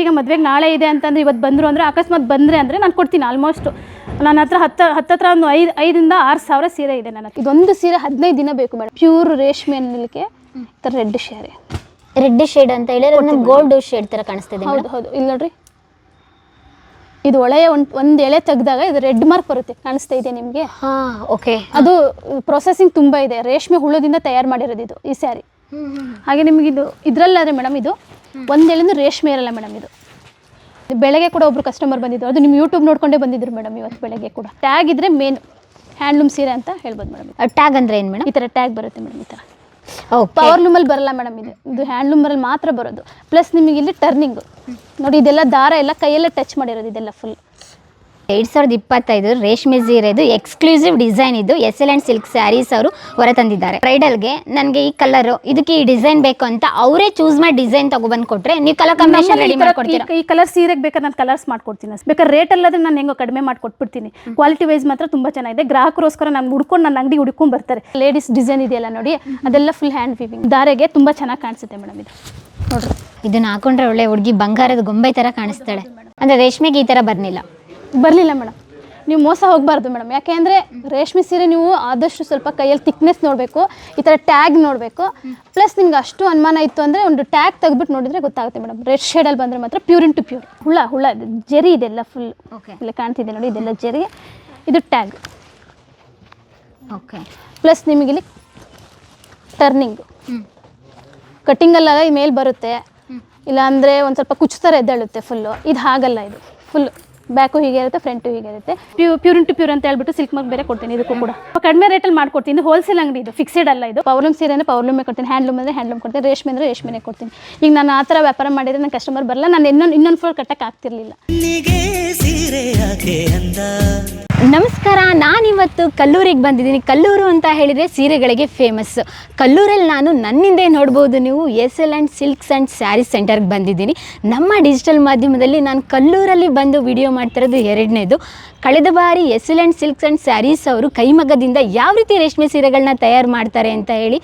ಈಗ ಮದುವೆಗೆ ನಾಳೆ ಇದೆ ಅಂತಂದ್ರೆ ಇವತ್ತು ಬಂದರು ಅಂದರೆ ಅಕಸ್ಮಾತ್ ಬಂದರೆ ಅಂದರೆ ನಾನು ಕೊಡ್ತೀನಿ ಆಲ್ಮೋಸ್ಟ್ ನನ್ನ ಹತ್ರ ಹತ್ತು ಹತ್ತತ್ರ ಒಂದು ಐದು ಐದರಿಂದ ಆರು ಸಾವಿರ ಸೀರೆ ಇದೆ ನನ್ನ ಹತ್ರ. ಇದೊಂದು ಸೀರೆ ಹದಿನೈದು ದಿನ ಬೇಕು ಮೇಡಮ್. ಪ್ಯೂರ್ ರೇಷ್ಮೆ ಅನ್ನಲಿಕ್ಕೆ ಈ ಥರ ರೆಡ್ ಶೇರೆ ರೆಡ್ ಶೇಡ್ ಅಂತ ಹೇಳಿದ್ರೆ ಗೋಲ್ಡ್ ಶೇಡ್ ತರ ಕಾಣಿಸ್ತಿದೆ ಹೌದು ಹೌದು. ಇಲ್ಲಿ ನೋಡ್ರಿ. ಇದು ಒಳೆಯ ಒಂದು ಒಂದು ಎಳೆ ತೆಗೆದಾಗ ಇದು ರೆಡ್ ಮಾರ್ಕ್ ಬರುತ್ತೆ. ಕಾಣಿಸ್ತಾ ಇದೆ ನಿಮಗೆ? ಹಾ ಓಕೆ ಅದು ಪ್ರೊಸೆಸಿಂಗ್ ತುಂಬ ಇದೆ. ರೇಷ್ಮೆ ಹುಳದಿಂದ ತಯಾರು ಮಾಡಿರೋದು ಇದು ಈ ಸ್ಯಾರಿ ಹಾಗೆ ನಿಮಗೆ ಇದು ಇದರಲ್ಲಾದ್ರೆ ಮೇಡಮ್ ಇದು? ಒಂದು ಎಳೆದು ರೇಷ್ಮೆ ಇರಲ್ಲ ಮೇಡಮ್ ಇದು. ಬೆಳಗ್ಗೆ ಕೂಡ ಒಬ್ರು ಕಸ್ಟಮರ್ ಬಂದಿದ್ರು. ಅದು ನಿಮ್ಮ ಯೂಟ್ಯೂಬ್ ನೋಡ್ಕೊಂಡೇ ಬಂದಿದ್ರು ಮೇಡಮ್ ಇವತ್ತು ಬೆಳಗ್ಗೆ ಕೂಡ. ಟ್ಯಾಗ್ ಇದ್ರೆ ಮೇನ್ ಹ್ಯಾಂಡ್ಲೂಮ್ ಸೀರೆ ಅಂತ ಹೇಳ್ಬೋದು ಮೇಡಮ್ ಟ್ಯಾಗ್ ಅಂದ್ರೆ ಏನು ಮೇಡಮ್ ಈ ಥರ ಟ್ಯಾಗ್ ಬರುತ್ತೆ ಮೇಡಮ್ ಈ ಥರ ಪವರ್ಲೂಮಲ್ಲಿ ಪವರ್ ಲೂಮಲ್ಲಿ ಬರಲ್ಲ ಮೇಡಮ್ ಇದು. ಇದು ಹ್ಯಾಂಡ್ಲೂಮಲ್ಲಿ ಮಾತ್ರ ಬರೋದು. ಪ್ಲಸ್ ನಿಮಗೆ ಇಲ್ಲಿ ಟರ್ನಿಂಗ್ ನೋಡಿ ಇದೆಲ್ಲ ದಾರ ಎಲ್ಲ ಕೈಯಲ್ಲೇ ಟಚ್ ಮಾಡಿರೋದು ಇದೆಲ್ಲ ಫುಲ್ ಎರಡ್ ಸಾವಿರದ ಇಪ್ಪತ್ತೈದು ರೇಷ್ಮೆ ಸೀರೆದು ಎಕ್ಸ್ಕ್ಲೂಸಿವ್ ಡಿಸೈನ್ ಇದು S L and silk sarees ಅವರು ಹೊರತಂದಿದ್ದಾರೆ. ಬ್ರೈಡಲ್ಗೆ ನನಗೆ ಈ ಕಲರ್ ಇದಕ್ಕೆ ಈ ಡಿಸೈನ್ ಬೇಕು ಅಂತ ಅವರೇ ಚೂಸ್ ಮಾಡಿ ಡಿಸೈನ್ ತಗೊಬಂದು ಕೊಟ್ರೆ ನೀವು ಕಲರ್ ಕಾಂಬಿನೇಷನ್ ರೆಡಿ ಮಾಡ್ಕೊಡ್ತೀರಾ? ಈ ಕಲರ್ ಸೀರೆಗೆ ಬೇಕಾದ್ರೆ ನಾನು ಕಲರ್ಸ್ ಮಾಡ್ಕೊಡ್ತೀನಿ. ಬೇಕಾದ್ರೆ ರೇಟ್ ಅಲ್ಲದೆ ನಾನು ಹೆಂಗೋ ಕಡಿಮೆ ಮಾಡ್ಕೊಟ್ಬಿಡ್ತೀನಿ. ಕ್ವಾಲಿಟಿ ವೈಸ್ ಮಾತ್ರ ತುಂಬ ಚೆನ್ನಾಗಿದೆ. ಗ್ರಾಹಕರೋಸ್ಕರ ನಾನು ಹುಡ್ಕೊಂಡು ನನ್ನ ಅಂಗಡಿ ಹುಡ್ಕೊಂಡು ಬರ್ತಾರೆ. ಲೇಡೀಸ್ ಡಿಸೈನ್ ಇದೆಯಲ್ಲ ನೋಡಿ ಅದೆಲ್ಲ ಫುಲ್ ಹ್ಯಾಂಡ್ ವೀವಿಂಗ್ ದಾರೆಗೆ ತುಂಬ ಚೆನ್ನಾಗಿ ಕಾಣಿಸುತ್ತೆ ಮೇಡಮ್ ಇದು. ನೋಡ್ರಿ ಇದನ್ನ ಹಾಕೊಂಡ್ರೆ ಒಳ್ಳೆ ಹುಡುಗಿ ಬಂಗಾರದ ಗೊಂಬೆ ತರ ಕಾಣಿಸ್ತಾಳೆ. ಅಂದ್ರೆ ರೇಷ್ಮೆಗೆ ಈ ತರ ಬರ್ನಿಲ್ಲ ಬರಲಿಲ್ಲ ಮೇಡಮ್. ನೀವು ಮೋಸ ಹೋಗಬಾರ್ದು ಮೇಡಮ್. ಯಾಕೆ ಅಂದರೆ ರೇಷ್ಮೆ ಸೀರೆ ನೀವು ಆದಷ್ಟು ಸ್ವಲ್ಪ ಕೈಯಲ್ಲಿ ತಿಕ್ನೆಸ್ ನೋಡಬೇಕು ಈ ಥರ ಟ್ಯಾಗ್ ನೋಡಬೇಕು. ಪ್ಲಸ್ ನಿಮ್ಗೆ ಅಷ್ಟು ಅನುಮಾನ ಇತ್ತು ಅಂದರೆ ಒಂದು ಟ್ಯಾಗ್ ತೆಗೆದ್ಬಿಟ್ಟು ನೋಡಿದ್ರೆ ಗೊತ್ತಾಗುತ್ತೆ ಮೇಡಮ್. ರೆಡ್ ಶೇಡಲ್ಲಿ ಬಂದರೆ ಮಾತ್ರ ಪ್ಯೂರ್ ಇನ್ ಟು ಪ್ಯೂರ್ ಹುಳ ಹುಳ ಜೆರಿ ಜರಿ ಇದೆಲ್ಲ ಫುಲ್ ಓಕೆ ಇಲ್ಲ ಕಾಣ್ತಿದೆ ನೋಡಿ ಇದೆಲ್ಲ ಜರಿ. ಇದು ಟ್ಯಾಗ್ ಓಕೆ ಪ್ಲಸ್ ನಿಮಗಿಲ್ಲಿ ಟರ್ನಿಂಗ್ ಕಟ್ಟಿಂಗಲ್ಲ ಈ ಮೇಲೆ ಬರುತ್ತೆ. ಇಲ್ಲ ಅಂದರೆ ಒಂದು ಸ್ವಲ್ಪ ಕುಚ್ಚು ಥರ ಎದ್ದೇಳುತ್ತೆ ಫುಲ್ಲು ಇದು ಹಾಗಲ್ಲ ಇದು. ಫುಲ್ ಬ್ಯಾಕು ಹೀಗೆ ಇರುತ್ತೆ ಫ್ರಂಟು ಹೀಗೆ ಇರುತ್ತೆ. ಪ್ಯೂ ಪ್ಯೂರ್ ಇಂಟು ಪ್ಯೂರ್ ಅಂತ ಹೇಳ್ಬಿಟ್ಟು ಸಿಲ್ಕ್ ಮಾರ್ಕ್ ಬೇರೆ ಕೊಡ್ತೀನಿ ಇದಕ್ಕೂ ಕೂಡ. ಕಡಿಮೆ ರೇಟಲ್ಲಿ ಮಾಡ್ಕೊಡ್ತೀನಿ. ಹೋಲ್ಸೇಲ್ ಅಂಗಡಿ ಇದು ಫಿಕ್ಸೆಡ್ ಅಲ್ಲ ಇದು. ಪವರ್ಲೂಮ್ ಸೀರೆ ಅಂದರೆ ಪವರ್ಲೂಮೇ ಕೊಡ್ತೀನಿ. ಹ್ಯಾಂಡ್ಲೂಮ್ ಅಂದರೆ ಹ್ಯಾಂಡ್ಲೂಮ್ ಕೊಡ್ತೀನಿ. ರೇಷ್ಮೆ ಅಂದರೆ ರೇಷ್ಮೆನೇ ಕೊಡ್ತೀನಿ. ಈಗ ನಾನು ಆ ಥರ ವ್ಯಾಪಾರ ಮಾಡಿದರೆ ನನ್ನ ಕಸ್ಟಮರ್ ಬರಲ್ಲ. ನಾನು ಇನ್ನೊಂದು ಇನ್ನೊಂದು ಫ್ಲೋರ್ ಕಟ್ಟಕ್ಕೆ ಆಗ್ತಿರ್ಲಿಲ್ಲ. ನಮಸ್ಕಾರ ನಾನಿವತ್ತು ಕಲ್ಲೂರಿಗೆ ಬಂದಿದ್ದೀನಿ. ಕಲ್ಲೂರು ಅಂತ ಹೇಳಿದರೆ ಸೀರೆಗಳಿಗೆ ಫೇಮಸ್ ಕಲ್ಲೂರಲ್ಲಿ ನಾನು ನನ್ನಿಂದೆ ನೋಡ್ಬೋದು ನೀವು S L and silks and sarees ಸೆಂಟರ್ಗೆ ಬಂದಿದ್ದೀನಿ. ನಮ್ಮ ಡಿಜಿಟಲ್ ಮಾಧ್ಯಮದಲ್ಲಿ ನಾನು ಕಲ್ಲೂರಲ್ಲಿ ಬಂದು ವಿಡಿಯೋ ಮಾಡ್ತಿರೋದು ಎರಡನೇದು. ಕಳೆದ ಬಾರಿ S L and silks and sarees ಅವರು ಕೈಮಗ್ಗದಿಂದ ಯಾವ ರೀತಿ ರೇಷ್ಮೆ ಸೀರೆಗಳನ್ನ ತಯಾರು ಮಾಡ್ತಾರೆ ಅಂತ ಹೇಳಿ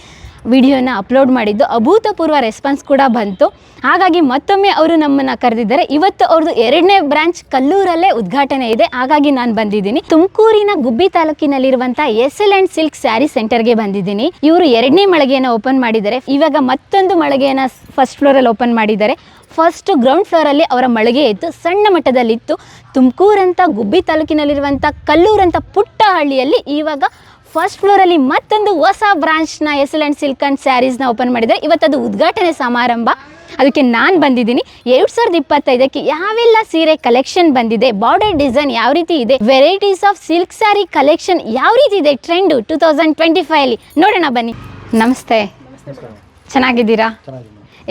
ವಿಡಿಯೋನ ಅಪ್ಲೋಡ್ ಮಾಡಿದ್ದು. ಅಭೂತಪೂರ್ವ ರೆಸ್ಪಾನ್ಸ್ ಕೂಡ ಬಂತು. ಹಾಗಾಗಿ ಮತ್ತೊಮ್ಮೆ ಅವರು ನಮ್ಮನ್ನು ಕರೆದಿದ್ದಾರೆ. ಇವತ್ತು ಅವ್ರದ್ದು ಎರಡನೇ ಬ್ರಾಂಚ್ ಕಲ್ಲೂರಲ್ಲೇ ಉದ್ಘಾಟನೆ ಇದೆ. ಹಾಗಾಗಿ ನಾನು ಬಂದಿದ್ದೀನಿ. ತುಮಕೂರಿನ Gubbi ತಾಲೂಕಿನಲ್ಲಿರುವಂತಹ S L and silk sari ಸೆಂಟರ್ಗೆ ಬಂದಿದ್ದೀನಿ. ಇವರು ಎರಡನೇ ಮಳಿಗೆಯನ್ನು ಓಪನ್ ಮಾಡಿದ್ದಾರೆ. ಇವಾಗ ಮತ್ತೊಂದು ಮಳಿಗೆಯನ್ನು ಫಸ್ಟ್ ಫ್ಲೋರಲ್ಲಿ ಓಪನ್ ಮಾಡಿದ್ದಾರೆ. ಫಸ್ಟ್ ಗ್ರೌಂಡ್ ಫ್ಲೋರಲ್ಲಿ ಅವರ ಮಳಿಗೆ ಇತ್ತು ಸಣ್ಣ ಮಟ್ಟದಲ್ಲಿತ್ತು. ತುಮಕೂರಂತ ಗುಬ್ಬಿ ತಾಲೂಕಿನಲ್ಲಿರುವಂಥ ಕಲ್ಲೂರಂಥ ಪುಟ್ಟ ಹಳ್ಳಿಯಲ್ಲಿ ಇವಾಗ ಫಸ್ಟ್ ಫ್ಲೋರಲ್ಲಿ ಮತ್ತೊಂದು ಹೊಸ ಬ್ರಾಂಚ್ನ S L and silk and ಸ್ಯಾರೀಸ್ನ open ಮಾಡಿದ್ದಾರೆ. ಇವತ್ತದು ಉದ್ಘಾಟನೆ ಸಮಾರಂಭ. ಅದಕ್ಕೆ ನಾನು ಬಂದಿದ್ದೀನಿ. ಎರಡು ಸಾವಿರದ ಇಪ್ಪತ್ತೈದಕ್ಕೆ ಯಾವೆಲ್ಲ ಸೀರೆ ಕಲೆಕ್ಷನ್ ಬಂದಿದೆ ಬಾರ್ಡರ್ ಡಿಸೈನ್ ಯಾವ ರೀತಿ ಇದೆ varieties of silk sari collection ಯಾವ ರೀತಿ ಇದೆ ಟ್ರೆಂಡು ಟೂ ತೌಸಂಡ್ ಟ್ವೆಂಟಿ ಫೈವಲ್ಲಿ ನೋಡೋಣ ಬನ್ನಿ. ನಮಸ್ತೆ. ಚೆನ್ನಾಗಿದ್ದೀರಾ?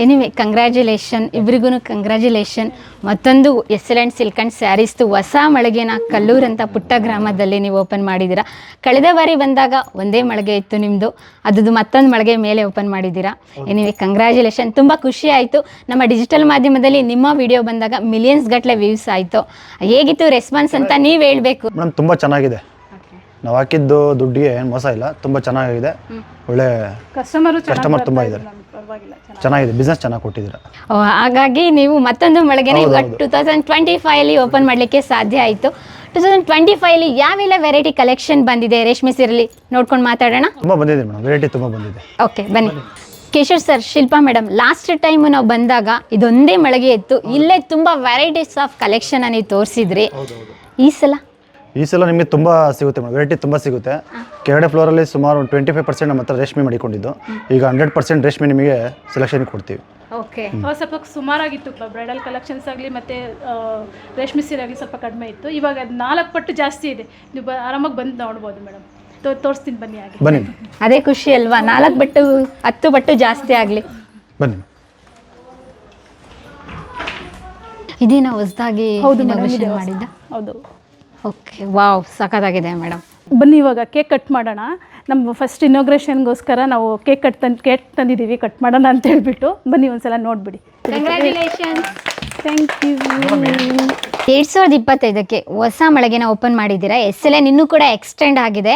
ಎನಿವೆ ಕಂಗ್ರ್ಯಾಚುಲೇಷನ್ ಇಬ್ರಿಗೂ ಕಂಗ್ರ್ಯಾಚುಲೇಷನ್ ಮತ್ತೊಂದು S L and silk and ಸ್ಯಾರೀಸ್ದು ಹೊಸ ಮಳಿಗೆನ ಕಲ್ಲೂರು ಅಂತ ಪುಟ್ಟ ಗ್ರಾಮದಲ್ಲಿ ನೀವು ಓಪನ್ ಮಾಡಿದ್ದೀರಾ. ಕಳೆದ ಬಾರಿ ಬಂದಾಗ ಒಂದೇ ಮಳಿಗೆ ಇತ್ತು ನಿಮ್ಮದು ಅದ್ರದ್ದು ಮತ್ತೊಂದು ಮಳಿಗೆ ಮೇಲೆ ಓಪನ್ ಮಾಡಿದ್ದೀರಾ. ಎನಿವೆ ಕಂಗ್ರ್ಯಾಚುಲೇಷನ್ ತುಂಬ ಖುಷಿ ಆಯಿತು. ನಮ್ಮ ಡಿಜಿಟಲ್ ಮಾಧ್ಯಮದಲ್ಲಿ ನಿಮ್ಮ ವಿಡಿಯೋ ಬಂದಾಗ ಮಿಲಿಯನ್ಸ್ ಗಟ್ಟಲೆ ವ್ಯೂಸ್ ಆಯಿತು. ಹೇಗಿತ್ತು ರೆಸ್ಪಾನ್ಸ್ ಅಂತ ನೀವು ಹೇಳಬೇಕು. ಮೇಡಮ್ ತುಂಬ ಚೆನ್ನಾಗಿದೆ. ನಾವು ಹಾಕಿದ್ದು ದುಡ್ಡಿಗೆ ಏನು ಮೋಸ ಇಲ್ಲ. ತುಂಬ ಚೆನ್ನಾಗಿದೆ. ಒಳ್ಳೆ ಕಸ್ಟಮರ್ ಕಸ್ಟಮರ್ ತುಂಬ ಇದ್ದಾರೆ. ಚೆನ್ನಾಗಿದೆ. ಬಿಸ್ನೆಸ್ ಚೆನ್ನಾಗಿ ಕೊಟ್ಟಿದ್ದೀರಾ? ಓ, ಹಾಗಾಗಿ ನೀವು ಮತ್ತೊಂದು ಮಳಿಗೆನ ಇವಾಗ. ಟೂ ತೌಸಂಡ್ ಟ್ವೆಂಟಿ ಫೈವಲ್ಲಿ ಓಪನ್ ಮಾಡಲಿಕ್ಕೆ ಸಾಧ್ಯ ಆಯಿತು. ಟೂ ತೌಸಂಡ್ ಟ್ವೆಂಟಿ ಫೈವಲ್ಲಿ ಯಾವೆಲ್ಲ ವೆರೈಟಿ ಕಲೆಕ್ಷನ್ ಬಂದಿದೆ? ರೇಷ್ಮೆ ಸೀರೆಲಿ ನೋಡ್ಕೊಂಡು ಮಾತಾಡೋಣ. ತುಂಬ ಬಂದಿದೆ ಮೇಡಮ್ ವೆರೈಟಿ ತುಂಬ ಬಂದಿದೆ. ಓಕೆ ಬನ್ನಿ. Keshav sir Shilpa madam last time ನಾವು ಬಂದಾಗ ಇದೊಂದೇ ಮಳಿಗೆ ಇತ್ತು. ಇಲ್ಲೇ ತುಂಬ ವೆರೈಟೀಸ್ ಆಫ್ ಕಲೆಕ್ಷನ್ ನೀವು ತೋರಿಸಿದ್ರಿ. ಈ ಸಲ ಈ ಸಲ ನಿಮಗೆ ತುಂಬ ಸಿಗುತ್ತೆ ಮೇಡಮ್. ವೆರೈಟಿ ತುಂಬ ಸಿಗುತ್ತೆ. ಕೆಳಗಡೆ ಫ್ಲೋರಲ್ಲಿ ಸುಮಾರು ಒಂದು ಟ್ವೆಂಟಿ ಫೈವ್ ಪರ್ಸೆಂಟ್ ನಮ್ಮ ಹತ್ರ ರೇಷ್ಮೆ ಮಾಡಿಕೊಂಡಿದ್ದು. ಈಗ ಹಂಡ್ರೆಡ್ ಪರ್ಸೆಂಟ್ ರೇಷ್ಮೆ ನಿಮಗೆ ಸೆಲೆಕ್ಷನ್ ಕೊಡ್ತೀವಿ. ಓಕೆ ಅವಾಗ ಸ್ವಲ್ಪ ಸುಮಾರಾಗಿತ್ತು ಬ್ರೈಡಲ್ ಕಲೆಕ್ಷನ್ಸ್ ಆಗಲಿ ಮತ್ತು ರೇಷ್ಮೆ ಸೀರೆ ಆಗಲಿ ಸ್ವಲ್ಪ ಕಡಿಮೆ ಇತ್ತು. ಇವಾಗ ಅದು ನಾಲ್ಕು ಪಟ್ಟು ಜಾಸ್ತಿ ಇದೆ. ನೀವು ಬ ಆರಾಮಾಗಿ ಬಂದು ನೋಡ್ಬೋದು ಮೇಡಮ್. ತೋ ತೋರಿಸ್ತೀನಿ ಬನ್ನಿ ಹಾಗೆ. ಬನ್ನಿ. ಅದೇ ಖುಷಿ ಅಲ್ವಾ? ನಾಲ್ಕು ಬಟ್ಟು ಹತ್ತು ಬಟ್ಟು ಜಾಸ್ತಿ ಆಗಲಿ. ಬನ್ನಿ. ಇದೀನ ಹೊಸದಾಗಿ ಹೌದು ಮಾಡಿದ್ದ. ಹೌದು. ಓಕೆ ವಾವ್ ಸಖತ್ತಾಗಿದೆ ಮೇಡಮ್. ಬನ್ನಿ ಇವಾಗ ಕೇಕ್ ಕಟ್ ಮಾಡೋಣ. ನಮ್ಮ ಫಸ್ಟ್ ಇನಾಗ್ರೇಷನ್ಗೋಸ್ಕರ ನಾವು ಕೇಕ್ ಕಟ್ ತಂದು ಕೇಕ್ ತಂದಿದ್ದೀವಿ ಕಟ್ ಮಾಡೋಣ ಅಂತ ಹೇಳ್ಬಿಟ್ಟು ಬನ್ನಿ ಒಂದ್ಸಲ ನೋಡಿಬಿಡಿ. ಥ್ಯಾಂಕ್ ಯು ಎರಡ್ ಸಾವಿರದ ಇಪ್ಪತ್ತೈದಕ್ಕೆ ಹೊಸ ಮಳಿಗೆನ ಓಪನ್ ಮಾಡಿದ್ದೀರಾ? ಎಸ್ ಎಲ್ ಎನ್ ಇನ್ನೂ ಕೂಡ ಎಕ್ಸ್ಟೆಂಡ್ ಆಗಿದೆ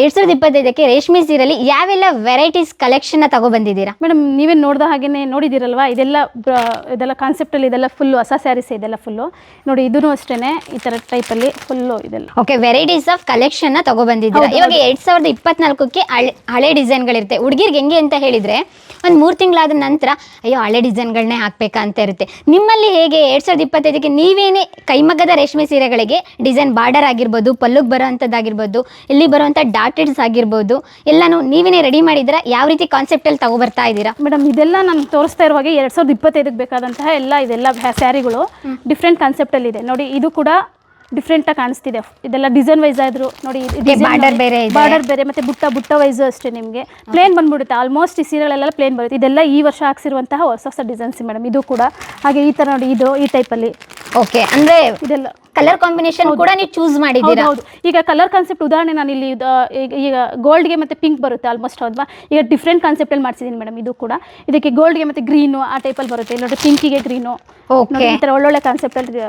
ಎರಡ್ ಸಾವಿರದ ಇಪ್ಪತ್ತೈದಕ್ಕೆ ರೇಷ್ಮೆ ಸೀರೆಲಿ ಯಾವೆಲ್ಲ ವೆರೈಟೀಸ್ ಕಲೆಕ್ಷನ್ ತಗೊಬಂದಿದ್ದೀರಾ? ಮೇಡಮ್ ನೀವೇ ನೋಡ್ದ ಹಾಗೇನೆ ನೋಡಿದಿರಲ್ವಾ ಇದೆಲ್ಲ ಇದೆಲ್ಲ ಇದೆಲ್ಲ ಕಾನ್ಸೆಪ್ಟಲ್ಲಿ ಇದೆಲ್ಲ ಫುಲ್ ಹೊಸ ಸ್ಯಾರೀಸ್ ಇದೆಲ್ಲ ಫುಲ್ಲು ನೋಡಿ ಇದೂ ಅಷ್ಟೇ ಈ ತರ ಟೈಪ್ ಅಲ್ಲಿ ಫುಲ್ಲು ಇದೆಲ್ಲ. ಓಕೆ ವೆರೈಟೀಸ್ ಆಫ್ ಕಲೆಕ್ಷನ್ ತಗೋ ಬಂದಿದ್ದೀರಾ ಇವಾಗ ಎರಡ್ ಸಾವಿರದ ಇಪ್ಪತ್ನಾಲ್ಕಕ್ಕೆ ಹಳೆ ಡಿಸೈನ್ಗಳಿರುತ್ತೆ. ಹುಡುಗಿರ್ಗೆ ಹೆಂಗೆ ಅಂತ ಹೇಳಿದ್ರೆ ಒಂದು ಮೂರು ತಿಂಗಳಾದ ನಂತರ ಅಯ್ಯೋ ಹಳೆ ಡಿಸೈನ್ಗಳನ್ನೇ ಹಾಕ್ಬೇಕಾ ಅಂತ ಇರುತ್ತೆ. ನಿಮ್ಮಲ್ಲಿ ಹೇಗೆ ಎರಡ್ ಸಾವಿರದ ಇಪ್ಪತ್ತೈದಕ್ಕೆ ನೀವೇನೇ ಕೈಮಗ್ಗದ ರೇಷ್ಮೆ ಸೀರೆಗಳಿಗೆ ಡಿಸೈನ್ ಬಾರ್ಡರ್ ಆಗಿರ್ಬೋದು ಪಲ್ಲುಗ್ ಬರೋ ಅಂಥದ್ದಾಗಿರ್ಬೋದು ಇಲ್ಲಿ ಬರುವಂಥ ಡಾಟೆಡ್ಸ್ ಆಗಿರ್ಬೋದು. ಎಲ್ಲಾನು ನೀವೇನೇ ರೆಡಿ ಮಾಡಿದ್ರೆ ಯಾವ ರೀತಿ ಕಾನ್ಸೆಪ್ಟಲ್ಲಿ ತಗೊಬರ್ತಾ ಇದ್ದೀರಾ? ಮೇಡಮ್ ಇದೆಲ್ಲ ನಾನು ತೋರಿಸ್ತಾ ಇರುವಾಗ ಎರಡು ಸಾವಿರದ ಇಪ್ಪತ್ತೈದಕ್ಕೆ ಬೇಕಾದಂತಹ ಎಲ್ಲ ಇದೆಲ್ಲ ಸ್ಯಾರಿಗಳು ಡಿಫ್ರೆಂಟ್ ಕಾನ್ಸೆಪ್ಟಲ್ಲಿ ಇದೆ. ನೋಡಿ ಇದು ಕೂಡ ಡಿಫ್ರೆಂಟಾಗಿ ಕಾಣಿಸ್ತಿದೆ. ಇದೆಲ್ಲ ಡಿಸೈನ್ ವೈಸ್ ಆದ್ರು ನೋಡಿ ಬಾರ್ಡರ್ ಬೇರೆ. ಬಾರ್ಡರ್ ಬೇರೆ ಮತ್ತೆ ಬುಟ್ಟ ಬುಟ್ಟ ವೈಸ್ ಅಷ್ಟೇ ನಿಮಗೆ. ಪ್ಲೇನ್ ಬಂದ್ಬಿಡುತ್ತೆ. ಆಲ್ಮೋಸ್ಟ್ ಈ ಸೀರೆಗಳೆಲ್ಲ ಪ್ಲೇನ್ ಬರುತ್ತೆ. ಇದೆಲ್ಲ ಈ ವರ್ಷ ಹಾಕ್ಸಿರುವಂತಹ ಹೊಸ ಹೊಸ ಡಿಸೈನ್ಸ್ ಮೇಡಮ್ ಇದು ಕೂಡ. ಹಾಗೆ ಈ ತರ ನೋಡಿ ಇದು ಈ ಟೈಪಲ್ಲಿ ಓಕೆ ಅಂದ್ರೆ ಇದೆಲ್ಲ. ಕಲರ್ ಕಾಂಬಿನೇಷನ್ ಕೂಡ ನೀವು ಚೂಸ್ ಮಾಡಿದ್ದೀರಾ? ಹೌದು ಈಗ ಕಲರ್ ಕಾನ್ಸೆಪ್ಟ್ ಉದಾಹರಣೆ ನಾನು ಇಲ್ಲಿ ಈಗ- ಗೋಲ್ಡ್ಗೆ ಮತ್ತೆ ಪಿಂಕ್ ಬರುತ್ತೆ ಆಲ್ಮೋಸ್ಟ್ ಹೌದಾ ಈಗ ಡಿಫ್ರೆಂಟ್ ಕಾನ್ಸೆಪ್ಟಲ್ಲಿ ಮಾಡ್ಸಿದೀನಿ ಮೇಡಮ್ ಇದು ಕೂಡ. ಇದಕ್ಕೆ ಗೋಲ್ಡ್ಗೆ ಮತ್ತೆ ಗ್ರೀನು ಆ ಟೈಪಲ್ಲಿ ಬರುತ್ತೆ. ಇಲ್ಲ ನೋಡಿ ಪಿಂಕಿಗೆ ಗ್ರೀನು ಒಳ್ಳೊಳ್ಳೆ ಈ ಥರ ಒಳ್ಳೊಳ್ಳೆ ಕಾನ್ಸೆಪ್ಟಲ್ಲಿ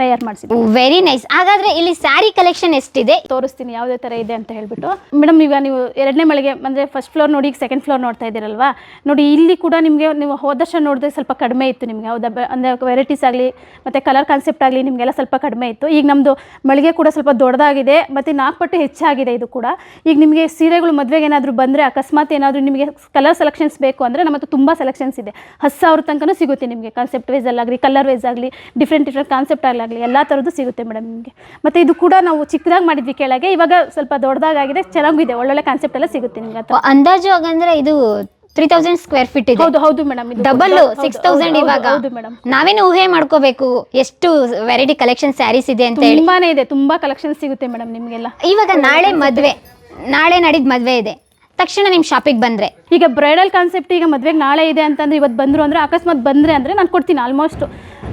ತಯಾರು ಮಾಡಿಸಿದ್ವಿ ವೆರಿ ನೈಸ್ ಹಾಗಾದ್ರೆ ಇಲ್ಲಿ ಸ್ಯಾರಿ ಕಲೆಕ್ಷನ್ ಎಷ್ಟಿದೆ? ತೋರಿಸ್ತೀನಿ ಯಾವುದೇ ತರ ಇದೆ ಅಂತ ಹೇಳ್ಬಿಟ್ಟು. ಮೇಡಮ್ ಈಗ ನೀವು ಎರಡನೇ ಮಳಿಗೆ ಅಂದ್ರೆ ಫಸ್ಟ್ ಫ್ಲೋರ್ ನೋಡಿ ಈಗ ಸೆಕೆಂಡ್ ಫ್ಲೋರ್ ನೋಡ್ತಾ ಇದ್ದೀರಲ್ವಾ? ನೋಡಿ ಇಲ್ಲಿ ಕೂಡ ನಿಮಗೆ ನೀವು ಹೋದ ವರ್ಷ ನೋಡಿದ್ರೆ ಸ್ವಲ್ಪ ಕಡಿಮೆ ಇತ್ತು ನಿಮಗೆ. ಹೌದಾ? ಅಂದರೆ ವೆರೈಟೀಸ್ ಆಗಲಿ ಮತ್ತು ಕಲರ್ ಕಾನ್ಸೆಪ್ಟ್ ಆಗಲಿ ನಿಮಗೆಲ್ಲ ಸ್ವಲ್ಪ ಕಡಿಮೆ ಇತ್ತು. ಈಗ ನಮ್ಮದು ಮಳಿಗೆ ಕೂಡ ಸ್ವಲ್ಪ ದೊಡ್ಡದಾಗಿದೆ ಮತ್ತು ನಾಲ್ಕು ಪಟ್ಟು ಹೆಚ್ಚಾಗಿದೆ ಇದು ಕೂಡ. ಈಗ ನಿಮಗೆ ಸೀರೆಗಳು ಮದುವೆಗೆ ಏನಾದರೂ ಬಂದರೆ ಅಕಸ್ಮಾತ್ ಏನಾದರೂ ನಿಮಗೆ ಕಲರ್ ಸೆಲೆಕ್ಷನ್ಸ್ ಬೇಕು ಅಂದರೆ ನಮ್ಮ ಹತ್ರ ತುಂಬ ಸೆಲೆಕ್ಷನ್ಸ್ ಇದೆ. ಹತ್ತು ಸಾವಿರ ತನಕನೂ ಸಿಗುತ್ತೆ ನಿಮಗೆ ಕಾನ್ಸೆಪ್ಟ್ ವೈಸ್ ಅಲ್ಲಾಗಲಿ ಕಲರ್ ವೈಸ್ ಆಗಲಿ ಡಿಫ್ರೆಂಟ್ ಡಿಫ್ರೆಂಟ್ ಕಾನ್ಸೆಪ್ಟ್ ಆಗಲಿ. ಎಲ್ಲ ಥರದ್ದು ಸಿಗುತ್ತೆ ಮೇಡಮ್ ನಿಮಗೆ. ಮತ್ತು ಇದು ಕೂಡ ನಾವು ಚಿಕ್ಕದಾಗಿ ಮಾಡಿದ್ವಿ ಕೆಳಗೆ ಇವಾಗ ಸ್ವಲ್ಪ ದೊಡ್ಡದಾಗಿದೆ ಚೆನ್ನಾಗಿದೆ ಒಳ್ಳೊಳ್ಳೆ ಕಾನ್ಸೆಪ್ಟ್ ಎಲ್ಲ ಸಿಗುತ್ತೆ ನಿಮ್ಗೆ ಹತ್ರ. ಅಂದಾಜು ಹಾಗಂದ್ರೆ ಇದು ತ್ರೀ ತೌಸಂಡ್ ಸ್ಕ್ವೇರ್ ಫೀಟ್ ಇದೆ. ಹೌದು ಹೌದು ಮೇಡಮ್ ಡಬಲ್ ಸಿಕ್ಸ್ ತೌಸಂಡ್ ಇವಾಗ. ಹೌದು ಮೇಡಮ್ ನಾವೇನು ಊಹೆ ಮಾಡ್ಕೋಬೇಕು ಎಷ್ಟು ವೆರೈಟಿ ಕಲೆಕ್ಷನ್ ಸ್ಯಾರೀಸ್ ಇದೆ ಅಂತ ಹೇಳಿ. ತುಂಬಾನೇ ಇದೆ ತುಂಬಾ ಕಲೆಕ್ಷನ್ ಸಿಗುತ್ತೆ ಮೇಡಮ್ ನಿಮಗೆಲ್ಲ. ಇವಾಗ ನಾಳೆ ಮದ್ವೆ ನಾಳೆ ನಾಡಿದ್ ಮದ್ವೆ ಇದೆ. ತಕ್ಷಣ ನಿಮ್ ಶಾಪಿಗೆ ಬಂದ್ರೆ. ಈಗ ಬ್ರೈಡಲ್ ಕಾನ್ಸೆಪ್ಟ್ ಈಗ ಮದ್ವೆಗೆ ನಾಳೆ ಇದೆ ಅಂತಂದ್ರೆ ಇವತ್ತು ಬಂದರು ಅಂದರೆ ಅಕಸ್ಮಾತ್ ಬಂದರೆ ಅಂದರೆ ನಾನು ಕೊಡ್ತೀನಿ ಆಲ್ಮೋಸ್ಟ್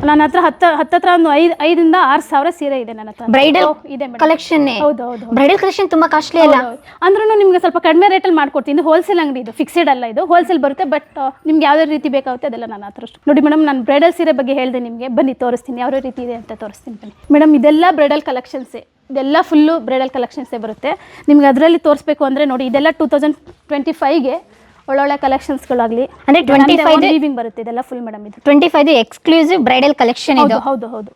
ನನ್ನ ಹತ್ರ ಹತ್ತ ಹತ್ತತ್ರ ಒಂದು ಐದು ಐದರಿಂದ ಆರು ಸಾವಿರ ಸೀರೆ ಇದೆ ನನ್ನ ಹತ್ರ. ಬ್ರೈಡಲ್ ಇದೆ ಕಲೆಕ್ಷನ್ ಹೌದು ಹೌದು ಬ್ರೈಡಲ್ ಕಲೆಕ್ಷನ್ ತುಂಬಾ ಕಾಸ್ಟ್ಲಿ ಅಲ್ಲ? ಅಂದ್ರೂ ನಿಮಗೆ ಸ್ವಲ್ಪ ಕಡಿಮೆ ರೇಟಲ್ಲಿ ಮಾಡ್ಕೊಡ್ತೀನಿ. ಇದು ಹೋಲ್ಸೇಲ್ ಅಂಗಡಿ ಇದು ಫಿಕ್ಸೆಡ್ ಅಲ್ಲ ಇದು. ಹೋಲ್ಸೇಲ್ ಬರುತ್ತೆ ಬಟ್ ನಿಮ್ಗೆ ಯಾವುದೇ ರೀತಿ ಬೇಕಾಗುತ್ತೆ ಅದೆಲ್ಲ ನನ್ನ ಹತ್ರ ಅಷ್ಟು. ನೋಡಿ ಮೇಡಮ್ ನಾನು ಬ್ರೈಡಲ್ ಸೀರೆ ಬಗ್ಗೆ ಹೇಳಿದೆ ನಿಮಗೆ. ಬನ್ನಿ ತೋರಿಸ್ತೀನಿ. ಯಾವ ರೀತಿ ಇದೆ ಅಂತ ತೋರಿಸ್ತೀನಿ ಬನ್ನಿ. ಮೇಡಮ್ ಇದೆಲ್ಲ ಬ್ರೈಡಲ್ ಕಲೆಕ್ಷನ್ಸೇ ಇದೆಲ್ಲ ಫುಲ್ಲು ಬ್ರೈಡಲ್ ಕಲೆಕ್ಷನ್ಸೇ ಬರುತ್ತೆ. ನಿಮ್ಗೆ ಅದರಲ್ಲಿ ತೋರಿಸ್ಬೇಕು ಅಂದರೆ ನೋಡಿ ಇದೆಲ್ಲ ಟೂ ತೌಸಂಡ್ ಟ್ವೆಂಟಿ ಫೈವ್ಗೆ ಒಳ್ಳೊಳ್ಳೆ ಕಲೆಕ್ಷನ್ಸ್ಗಳಾಗಲಿ ಅಂದ್ರೆ 25 ಲೀವಿಂಗ್ ಬರುತ್ತೆ ಇದೆಲ್ಲ ಫುಲ್ ಮೇಡಮ್ ಇದು. Twenty five exclusive bridal collection ಇದು. ಹೌದು ಹೌದು.